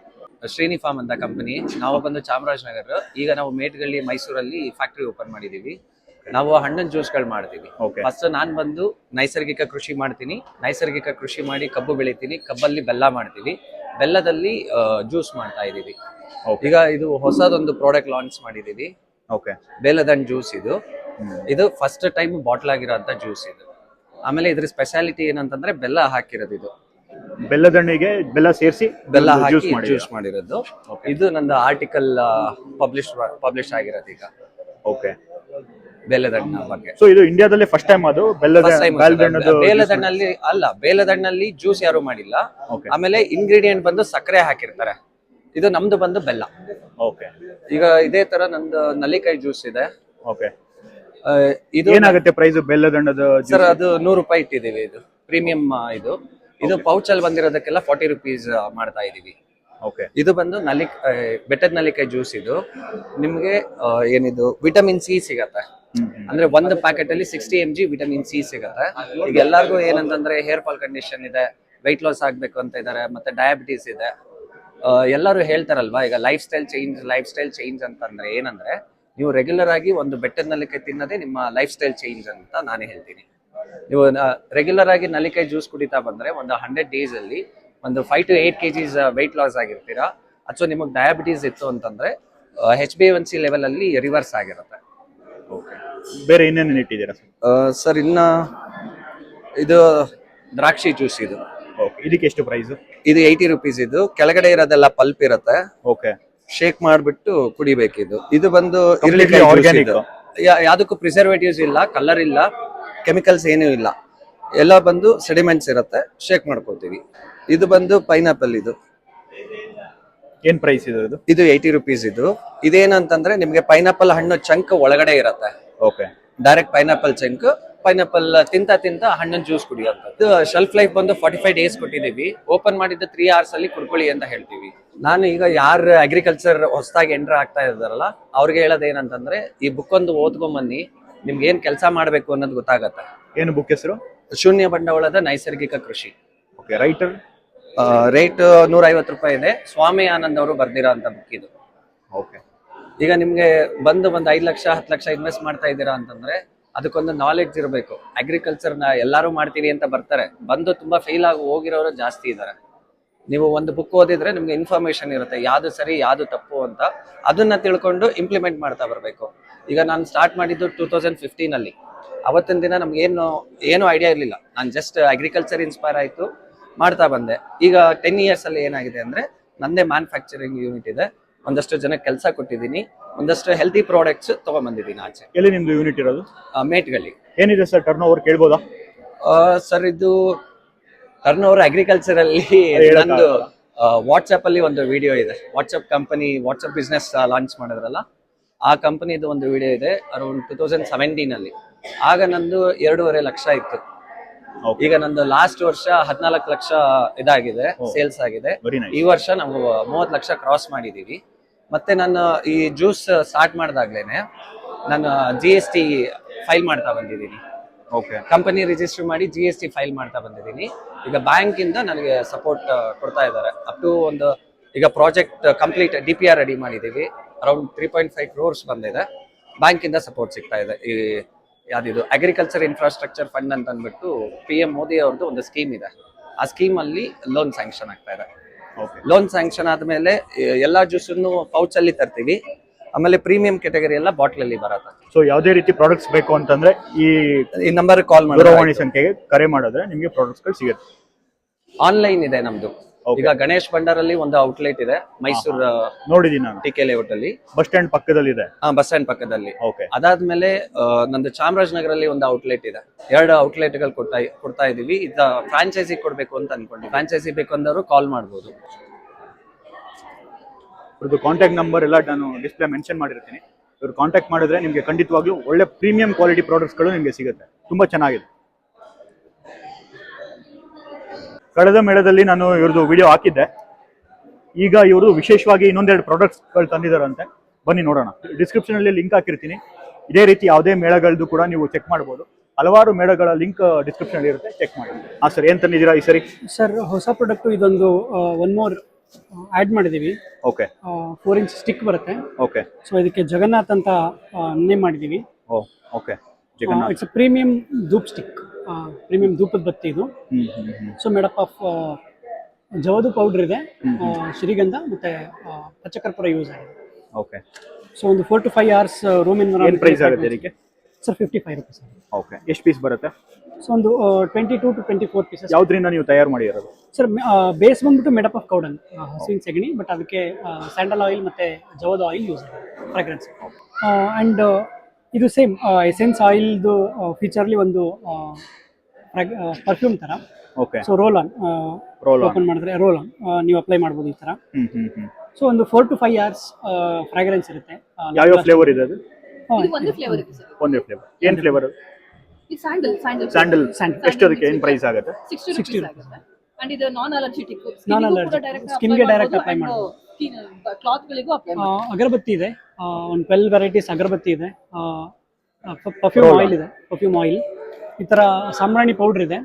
ಶ್ರೀನಿ ಫಾರ್ಮ್ ಅಂತ ಕಂಪನಿ ನಾವು ಬಂದು ಚಾಮರಾಜನಗರ. ಈಗ ನಾವು ಮೇಟ್ಗಳ್ಳಿ ಮೈಸೂರಲ್ಲಿ ಫ್ಯಾಕ್ಟ್ರಿ ಓಪನ್ ಮಾಡಿದೀವಿ. ನಾವು ಹಣ್ಣಿನ ಜ್ಯೂಸ್ಗಳು ಮಾಡ್ತೀವಿ. ಫಸ್ಟ್ ನಾನ್ ಬಂದು ನೈಸರ್ಗಿಕ ಕೃಷಿ ಮಾಡ್ತೀನಿ. ನೈಸರ್ಗಿಕ ಕೃಷಿ ಮಾಡಿ ಕಬ್ಬು ಬೆಳಿತೀನಿ. ಕಬ್ಬಲ್ಲಿ ಬೆಲ್ಲ ಮಾಡ್ತೀವಿ. ಬೆಲ್ಲದಲ್ಲಿ ಜ್ಯೂಸ್ ಮಾಡ್ತಾ ಇದೀವಿ ಈಗ ಇದು ಹೊಸದೊಂದು ಪ್ರಾಡಕ್ಟ್ ಲಾಂಚ್ ಮಾಡಿದೀವಿ ಓಕೆ ಬೆಲ್ಲದ ಜ್ಯೂಸ್ ಇದು. ಇದು ಫಸ್ಟ್ ಟೈಮ್ ಬಾಟ್ಲ್ ಆಗಿರೋಂಥ ಜ್ಯೂಸ್ ಇದು. ಆಮೇಲೆ ಇದ್ರ ಸ್ಪೆಷಾಲಿಟಿ ಏನಂತಂದ್ರೆ ಬೆಲ್ಲ ಹಾಕಿರೋದು ಇದು. ಬೆಲ್ಲದಣ್ಣಿಗೆ ಬೆಲ್ಲ ಸೇರಿಸಿ ಬೆಲ್ಲ ಜ್ಯೂಸ್ ಹಾಕಿ ಜ್ಯೂಸ್ ಮಾಡಿರೋದು. ಇದು ನಂದು ಆರ್ಟಿಕಲ್ ಪಬ್ಲಿಷ್ ಪಬ್ಲಿಷ್ ಆಗಿರೋದು ಈಗ. ಓಕೆ ಬೆಲ್ಲದ ಹಣ್ಣ ಬಗ್ಗೆ. ಸೊ ಇದು ಇಂಡಿಯಾದಲ್ಲಿ ಫಸ್ಟ್ ಟೈಮ್ ಅದು? ಬೆಲ್ಲದ First time ಅಲ್ಲ ಬೇಲದ ಹಣ್ಣಲ್ಲಿ ಜ್ಯೂಸ್ ಯಾರು ಮಾಡಿಲ್ಲ. Okay. ಆಮೇಲೆ ಇಂಗ್ರೀಡಿಯೆಂಟ್ ಬಂದು ಸಕ್ಕರೆ ಹಾಕಿರ್ತಾರೆ. ಇದು ನಮ್ದು ಬಂದು ಬೆಲ್ಲ. ಓಕೆ ಈಗ ಇದೇ ತರ ನಂದು ನಲ್ಲಿಕಾಯಿ ಜ್ಯೂಸ್ ಇದೆ. ಓಕೆ ಆ, ಇದು ಏನಾಗುತ್ತೆ ಪ್ರೈಸ್ ಬೆಲ್ಲದಣ್ಣದ ಸರ್ ಅದು ನೂರು ರೂಪಾಯಿ ಇಟ್ಟಿದ್ದೀವಿ ಇದು. ಪ್ರೀಮಿಯಂ ಇದು. ಇದು ಪೌಚ್ ಅಲ್ಲಿ ಬಂದಿರೋದಕ್ಕೆಲ್ಲ ಫಾರ್ಟಿ ರುಪೀಸ್ ಮಾಡ್ತಾ ಇದೀವಿ ಓಕೆ ಇದು ಬಂದು ನಲಿ ಆ, ಬೆಟ್ಟದ ನಲ್ಲಿಕಾಯಿ ಜ್ಯೂಸ್ ಇದು. ನಿಮ್ಗೆ ಆ, ಏನಿದು ವಿಟಮಿನ್ ಸಿ ಸಿಗತ್ತೆ. ಅಂದ್ರೆ ಒಂದು ಪ್ಯಾಕೆಟ್ ಅಲ್ಲಿ sixty M G vitamin C ಸಿಗುತ್ತೆ. ಈಗ ಎಲ್ಲರಿಗೂ ಏನಂತಂದ್ರೆ ಹೇರ್ ಫಾಲ್ ಕಂಡೀಷನ್ ಇದೆ ವೆಯ್ಟ್ ಲಾಸ್ ಆಗ್ಬೇಕು ಅಂತ ಇದಾರೆ ಮತ್ತೆ ಡಯಾಬಿಟೀಸ್ ಇದೆ. ಎಲ್ಲರೂ ಹೇಳ್ತಾರಲ್ವಾ ಈಗ lifestyle change lifestyle change ಅಂತಂದ್ರೆ ಏನಂದ್ರೆ ನೀವು ರೆಗ್ಯುಲರ್ ಆಗಿ ಒಂದು ಬೆಟ್ಟದ ನಲಿಕೆ ತಿನ್ನೋದೇ ನಿಮ್ಮ ಲೈಫ್ ಸ್ಟೈಲ್ ಚೇಂಜ್ ಅಂತ ನಾನೇ ಹೇಳ್ತೀನಿ. ನೀವು ರೆಗ್ಯುಲರ್ ಆಗಿ ನಲ್ಲಿಕಾಯಿ ಜ್ಯೂಸ್ ಕುಡಿತಾ ಬಂದ್ರೆ ಒಂದು ಹಂಡ್ರೆಡ್ ಡೇಸ್ ಅಲ್ಲಿ ಒಂದು five to eight KGs weight loss ಆಗಿರ್ತೀರಾ ಅಥವಾ ನಿಮಗೆ ಡಯಾಬಿಟೀಸ್ ಇತ್ತು ಅಂತಂದ್ರೆ H B one C level ಅಲ್ಲಿ ರಿವರ್ಸ್ ಆಗಿರುತ್ತೆ. ಬೇರೆ ಇನ್ನೇನು ಇಟ್ಟಿದ್ದೀರಾ ಸರ್ ಸರ್ ಇನ್ನ ಇದು ದ್ರಾಕ್ಷಿ ಜ್ಯೂಸ್ ಇದು. ಓಕೆ ಇದಕ್ಕೆ ಎಷ್ಟು ಪ್ರೈಸ್ ಇದು ಏಯ್ಟಿ ರುಪೀಸ್ ಇದು. ಕೆಳಗಡೆ ಇರೋದೆಲ್ಲ ಪಲ್ಪ್ ಇರುತ್ತೆ. ಓಕೆ ಶೇಕ್ ಮಾಡ್ಬಿಟ್ಟು ಕುಡಿಬೇಕಿದು ಇದು. ಬಂದು ಇರ್ಲಿಕ್ಕೆ ಆರ್ಗ್ಯಾನಿಕ್ ಯಾವ್ದಕ್ಕೂ ಪ್ರಿಸರ್ವೇಟಿವ್ಸ್ ಇಲ್ಲ ಕಲರ್ ಇಲ್ಲ ಕೆಮಿಕಲ್ಸ್ ಏನೂ ಇಲ್ಲ. ಎಲ್ಲ ಬಂದು ಸೆಡಿಮೆಂಟ್ಸ್ ಇರುತ್ತೆ ಶೇಕ್ ಮಾಡ್ಕೋತೀವಿ. ಇದು ಬಂದು ಪೈನಾಪಲ್ ಇದು. ಏನ್ ಪ್ರೈಸ್ ಇದು ಇದು? ಏಯ್ಟಿ ರುಪೀಸ್ ಇದು. ಇದೇನಂತಂದ್ರೆ ನಿಮಗೆ ಪೈನಾಪಲ್ ಹಣ್ಣು ಚಂಕ್ ಒಳಗಡೆ ಇರುತ್ತೆ. Okay. Direct pineapple chunk pineapple ತಿಂತ ತಿಂತ ಹಣ್ಣಿನ ಜ್ಯೂಸ್ ಕುಡಿಯೋದು ಶೆಲ್ಫ್ ಲೈಫ್ ಬಂದು ಫಾರ್ಟಿ ಫೈವ್ ಡೇಸ್ ಕೊಟ್ಟಿದ್ದೀವಿ. ಓಪನ್ ಮಾಡಿದ್ದು ತ್ರೀ ಅವರ್ಸ್ ಅಲ್ಲಿ ಕುಡ್ಕೊಳ್ಳಿ ಅಂತ ಹೇಳ್ತೀವಿ. ನಾನು ಈಗ ಯಾರು ಅಗ್ರಿಕಲ್ಚರ್ ಹೊಸದಾಗಿ ಎಂಟರ್ ಆಗ್ತಾ ಇದ್ದಾರಲ್ಲ ಅವ್ರಿಗೆ ಹೇಳೋದು ಏನಂತಂದ್ರೆ ಈ ಬುಕ್ ಒಂದು ಓದ್ಕೊಂಬನ್ನಿ ನಿಮ್ಗೆ ಏನ್ ಕೆಲಸ ಮಾಡ್ಬೇಕು ಅನ್ನೋದು ಗೊತ್ತಾಗತ್ತೆ. ಏನು ಬುಕ್ ಹೆಸರು? ಶೂನ್ಯ ಬಂಡವಾಳದ ನೈಸರ್ಗಿಕ ಕೃಷಿ. ಓಕೆ ರೈಟರ್ ರೇಟ್ ನೂರ ಐವತ್ತು ರೂಪಾಯಿ ಇದೆ. ಸ್ವಾಮಿ ಆನಂದ್ ಅವರು ಬರ್ದಿರೋ ಅಂತ ಬುಕ್ ಇದು. ಓಕೆ ಈಗ ನಿಮಗೆ ಬಂದು ಒಂದು ಐದು ಲಕ್ಷ, ಹತ್ತು ಲಕ್ಷ ಇನ್ವೆಸ್ಟ್ ಮಾಡ್ತಾ ಇದ್ದೀರಾ ಅಂತಂದ್ರೆ ಅದಕ್ಕೊಂದು ನಾಲೆಡ್ಜ್ ಇರಬೇಕು. ಅಗ್ರಿಕಲ್ಚರ್ನ ಎಲ್ಲರೂ ಮಾಡ್ತೀವಿ ಅಂತ ಬರ್ತಾರೆ. ಬಂದು ತುಂಬಾ ಫೇಲ್ ಆಗಿ ಹೋಗಿರೋರು ಜಾಸ್ತಿ ಇದ್ದಾರೆ ನೀವು ಒಂದು ಬುಕ್ ಓದಿದ್ರೆ ನಿಮ್ಗೆ ಇನ್ಫಾರ್ಮೇಶನ್ ಇರುತ್ತೆ, ಯಾವ್ದು ಸರಿ, ಯಾವ್ದು ತಪ್ಪು ಅಂತ. ಅದನ್ನ ತಿಳ್ಕೊಂಡು ಇಂಪ್ಲಿಮೆಂಟ್ ಮಾಡ್ತಾ ಬರಬೇಕು. ಈಗ ನಾನು ಸ್ಟಾರ್ಟ್ ಮಾಡಿದ್ದು ಟೂ ತೌಸಂಡ್ ಫಿಫ್ಟೀನಲ್ಲಿ ಅವತ್ತಿನ ದಿನ ನಮ್ಗೆ ಏನು ಐಡಿಯಾ ಇರಲಿಲ್ಲ. ನಾನು ಜಸ್ಟ್ ಅಗ್ರಿಕಲ್ಚರ್ ಇನ್ಸ್ಪೈರ್ ಆಯಿತು, ಮಾಡ್ತಾ ಬಂದೆ. ಈಗ ಟೆನ್ ಇಯರ್ಸ್ ಅಲ್ಲಿ ಏನಾಗಿದೆ ಅಂದ್ರೆ, ನಂದೇ ಮ್ಯಾನುಫ್ಯಾಕ್ಚರಿಂಗ್ ಯೂನಿಟ್ ಇದೆ. ಒಂದಷ್ಟು ಜನ ಕೆಲಸ ಕೊಟ್ಟಿದ್ದೀನಿ. ಒಂದಷ್ಟು ಹೆಲ್ತಿ ಪ್ರಾಡಕ್ಟ್ಸ್ ತಗೊಂಡ್ಬಂದಿದ್ದೀನಿ ಆಚೆ. ಎಲ್ಲಿ ನಿಮ್ದು ಯೂನಿಟ್ ಇರೋದು? ಮೇಟ್ಗಳಿ ಏನಿದೆ ಸರ್ ಟರ್ನ್ ಓವರ್ ಕೇಳ್ಬೋದಾ ಸರ್ ಇದು ಟರ್ನ್ ಓವರ್ ಅಗ್ರಿಕಲ್ಚರ್ ಅಲ್ಲಿ ನಂದು ವಾಟ್ಸಪ್ ಅಲ್ಲಿ ಒಂದು ವಿಡಿಯೋ ಇದೆ. WhatsApp company WhatsApp business launch ಮಾಡಿದ್ರಲ್ಲ ಆ ಕಂಪನಿದು ಒಂದು ವಿಡಿಯೋ ಇದೆ ಅರೌಂಡ್ ಟೂ ತೌಸಂಡ್ ಸೆವೆಂಟೀನ್ ಅಲ್ಲಿ. ಆಗ ನಂದು ಎರಡೂವರೆ ಲಕ್ಷ ಇತ್ತು. ಈಗ ನಂದು ಲಾಸ್ಟ್ ವರ್ಷ ಹದಿನಾಲ್ಕು ಲಕ್ಷ ಇದಾಗಿದೆ. ಸೇಲ್ಸ್ ಆಗಿದೆ. ಈ ವರ್ಷ ನಾವು ಮೂವತ್ತು ಲಕ್ಷ ಕ್ರಾಸ್ ಮಾಡಿದೀವಿ ಮತ್ತೆ ನಾನು ಈ ಜ್ಯೂಸ್ ಸ್ಟಾರ್ಟ್ ಮಾಡಿದಾಗ್ಲೇನೆ ನಾನು ಜಿ ಎಸ್ ಟಿ ಫೈಲ್ ಮಾಡ್ತಾ ಬಂದಿದ್ದೀನಿ. ಓಕೆ ಕಂಪನಿ ರಿಜಿಸ್ಟರ್ ಮಾಡಿ ಜಿ ಎಸ್ ಟಿ ಫೈಲ್ ಮಾಡ್ತಾ ಬಂದಿದ್ದೀನಿ. ಈಗ ಬ್ಯಾಂಕ್ ಇಂದ ನನಗೆ ಸಪೋರ್ಟ್ ಕೊಡ್ತಾ ಇದ್ದಾರೆ. ಅಪ್ ಟು ಒಂದು ಈಗ project complete D P R ready ಮಾಡಿದ್ದೀವಿ. Around three point five crores ಬಂದಿದೆ. ಬ್ಯಾಂಕಿಂದ ಸಪೋರ್ಟ್ ಸಿಗ್ತಾ ಇದೆ. ಈ ಯಾವುದಿದು ಅಗ್ರಿಕಲ್ಚರ್ ಇನ್ಫ್ರಾಸ್ಟ್ರಕ್ಚರ್ ಫಂಡ್ ಅಂತ ಅಂದ್ಬಿಟ್ಟು ಪಿ ಎಂ ಮೋದಿ ಅವ್ರದ್ದು ಒಂದು ಸ್ಕೀಮ್ ಇದೆ. ಆ ಸ್ಕೀಮ್ ಅಲ್ಲಿ ಲೋನ್ ಸ್ಯಾಂಕ್ಷನ್ ಆಗ್ತಾ ಇದೆ. ಲೋನ್ ಸ್ಯಾಂಕ್ಷನ್ ಆದ್ಮೇಲೆ ಎಲ್ಲಾ ಜ್ಯೂಸನ್ನು ಪೌಚ್ ಅಲ್ಲಿ ತರ್ತೀವಿ. ಆಮೇಲೆ ಪ್ರೀಮಿಯಂ ಕೆಟಗರಿ ಎಲ್ಲ ಬಾಟ್ಲ್ ಅಲ್ಲಿ ಬರುತ್ತೆ. ಸೊ ಯಾವುದೇ ರೀತಿ ಪ್ರಾಡಕ್ಟ್ಸ್ ಬೇಕು ಅಂತಂದ್ರೆ ಈ ಈ ನಂಬರ್ ಕಾಲ್ ದೂರವಾಣಿ ಮಾಡಿ ಸಂಖ್ಯೆಗೆ ಕರೆ ಮಾಡಿದ್ರೆ ನಿಮಗೆ ಪ್ರಾಡಕ್ಟ್ಸ್ಗಳು ಸಿಗುತ್ತೆ. ಆನ್ಲೈನ್ ಇದೆ ನಮ್ದು. ಈಗ ಗಣೇಶ್ ಭಂಡಾರಲ್ಲಿ ಒಂದು ಔಟ್ಲೆಟ್ ಇದೆ. ಮೈಸೂರು ನೋಡಿದೀನಿ ನಾನು. ಟಿ ಕೆ ಲೇಔಟ್ ಅಲ್ಲಿ. ಬಸ್ ಸ್ಟ್ಯಾಂಡ್ ಹಾ ಬಸ್ ಸ್ಟ್ಯಾಂಡ್ ಪಕ್ಕದಲ್ಲಿ. ಓಕೆ ಅದಾದ್ಮೇಲೆ ಆ, ನಂದು ಚಾಮರಾಜನಗರಲ್ಲಿ ಒಂದು ಔಟ್ಲೆಟ್ ಇದೆ. ಎರಡು ಔಟ್ಲೆಟ್ಗಳು ಕೊಡ್ತಾ ಕೊಡ್ತಾ ಇದೀವಿ. ಇದ ಫ್ರಾಂಚೈಸಿ ಕೊಡ್ಬೇಕು ಅಂತ ಅನ್ಕೊಂಡು ಫ್ರಾಂಚೈಸಿ ಬೇಕು ಅಂದವರು ಕಾಲ್ ಮಾಡ್ಬೋದು. ಇವ್ರದ್ದು ಕಾಂಟ್ಯಾಕ್ಟ್ ನಂಬರ್ ಎಲ್ಲ ನಾನು ಡಿಸ್ಪ್ಲೇ ಮೆನ್ಷನ್ ಮಾಡಿರ್ತೀನಿ. ಇವ್ರು ಕಾಂಟ್ಯಾಕ್ಟ್ ಮಾಡಿದ್ರೆ ನಿಮಗೆ ಖಂಡಿತವಾಗ್ಲೂ ಒಳ್ಳೆ ಪ್ರೀಮಿಯಂ ಕ್ವಾಲಿಟಿ ಪ್ರಾಡಕ್ಟ್ಸ್ಗಳು ನಿಮಗೆ ಸಿಗುತ್ತೆ. ತುಂಬಾ ಚೆನ್ನಾಗಿದೆ. ಕಳೆದ ಮೇಳದಲ್ಲಿ ನಾನು ಇವ್ರದ್ದು ವಿಡಿಯೋ ಹಾಕಿದ್ದೆ. ಈಗ ಇವರು ವಿಶೇಷವಾಗಿ ಇನ್ನೊಂದೆರಡು ಪ್ರಾಡಕ್ಟ್ಸ್ಗಳು ತಂದಿದ್ದಾರಂತೆ ಬನ್ನಿ ನೋಡೋಣ. ಡಿಸ್ಕ್ರಿಪ್ಷನ್ ಅಲ್ಲಿ ಲಿಂಕ್ ಹಾಕಿರ್ತೀನಿ. ಇದೇ ರೀತಿ ಯಾವುದೇ ಮೇಳಗಳದ್ದು ಕೂಡ ನೀವು ಚೆಕ್ ಮಾಡ್ಬೋದು. ಹಲವಾರು ಮೇಳಗಳ ಲಿಂಕ್ ಡಿಸ್ಕ್ರಿಪ್ಷನ್ ಅಲ್ಲಿ ಇರುತ್ತೆ. ಚೆಕ್ ಮಾಡಿ. ಹಾಂ ಸರ್ ಏನ್ ತಂದಿದ್ದೀರಾ ಈ ಸರಿ? ಸರ್ ಹೊಸ ಪ್ರಾಡಕ್ಟು ಇದೊಂದು ಒನ್ ಮೋರ್ ಆ್ಯಡ್ ಮಾಡಿದ್ದೀವಿ ಓಕೆ ಫೋರ್ ಇಂಚ್ ಸ್ಟಿಕ್ ಬರುತ್ತೆ. ಓಕೆ ಸೊ ಇದಕ್ಕೆ ಜಗನ್ನಾಥ್ ಅಂತ ನೇಮ್ ಮಾಡಿದ್ದೀವಿ ಓ okay Jagannath. It's premium dhoop stick premium ಧೂಪದ ಬತ್ತಿ ಇದು. ಸೊ ಮೇಡಪ್ ಆಫ್ ಜವದು ಪೌಡರ್ ಇದೆ ಶ್ರೀಗಂಧ ಮತ್ತೆ ಪಚ್ಚಕರ್ಪುರ ಯೂಸ್ ಆಗಿದೆ. ಓಕೆ ಸೊ ಒಂದು four to five hours room in price ಆಗುತ್ತೆ ಇದಕ್ಕೆ? Sir fifty five rupees okay ಎಷ್ಟು ಪೀಸ್ ಬರುತ್ತೆ? ಸೊ ಒಂದು twenty two to twenty four pieces ಯಾವ್ದ್ರಿಂದ ನೀವು ತಯಾರು ಮಾಡಿರೋದು? ಸರ್ ಬೇಸ್ ಬಂದ್ಬಿಟ್ಟು ಮೆಡಪ್ ಆಫ್ ಕೌಡನ್ ಹಸುವಿನ ಸೆಗಣಿ ಬಟ್ ಅದಕ್ಕೆ ಸ್ಯಾಂಡಲ್ ಆಯಿಲ್ ಮತ್ತೆ ಜವದ ಆಯಿಲ್ ಯೂಸ್ ಫ್ರಾಗ್ರೆನ್ಸ್ ಆ್ಯಂಡ್ ಇದು ಸೇಮ್ ಎಸೆನ್ಸ್ ಆಯಿಲ್ದು ಫೀಚರ್ಲಿ ಒಂದು ಪರ್ಫ್ಯೂಮ್ ತರ. Okay so roll on Roll open ಮಾಡಿದ್ರೆ ರೋಲ್ ಆನ್ ನೀವು ಅಪ್ಲೈ ಮಾಡ್ಬೋದು ಈ ತರ. ಹ್ಮ್ ಹ್ಮ್ ಹ್ಮ್. ಸೊ ಒಂದು four to five hours fragrance ಇರುತ್ತೆ. ಯಾವ ಯಾವ ಫ್ಲೇವರ್ ಇದೆ ಅದು? ಒಂದೇ ಫ್ಲೇವರ್ ಇದೆ ಸರ್ ಒಂದೇ ಫ್ಲೇವರ್ ಏನ್ ಫ್ಲೇವರ್ ಇದು ಸ್ಯಾಂಡಲ್ ಸ್ಯಾಂಡಲ್ ಸ್ಯಾಂಡಲ್. ಎಷ್ಟು ಅದಕ್ಕೆ ಏನ್ ಪ್ರೈಸ್ ಆಗುತ್ತೆ? ಸಿಕ್ಸ್ಟಿ ರುಪೀಸ್ ಆಗುತ್ತೆ. ಅಂಡ್ ಇದು ನಾನ್ ಅಲರ್ಜಿಟಿಕ್ Non-allergic. Skin ಗೆ ಡೈರೆಕ್ಟ್ ಅಪ್ಲೈ ಮಾಡ್ಬೋದು. ಕ್ಲಾತ್ ಗಳಿಗೂ ಅಪ್ಲೈ ಅಗರಬತ್ತಿ ಇದೆ. ಒಂದು ಟ್ವೆಲ್ ವೆರೈಟೀಸ್ ಅಗರಬತ್ತಿ ಇದೆ. ಪರ್ಫ್ಯೂಮ್ ಆಯಿಲ್ ಇದೆ. ಪರ್ಫ್ಯೂಮ್ ಆಯಿಲ್ ಈ ಥರ ಸಾಂಬ್ರಾಣಿ ಪೌಡ್ರ್ ಇದೆ.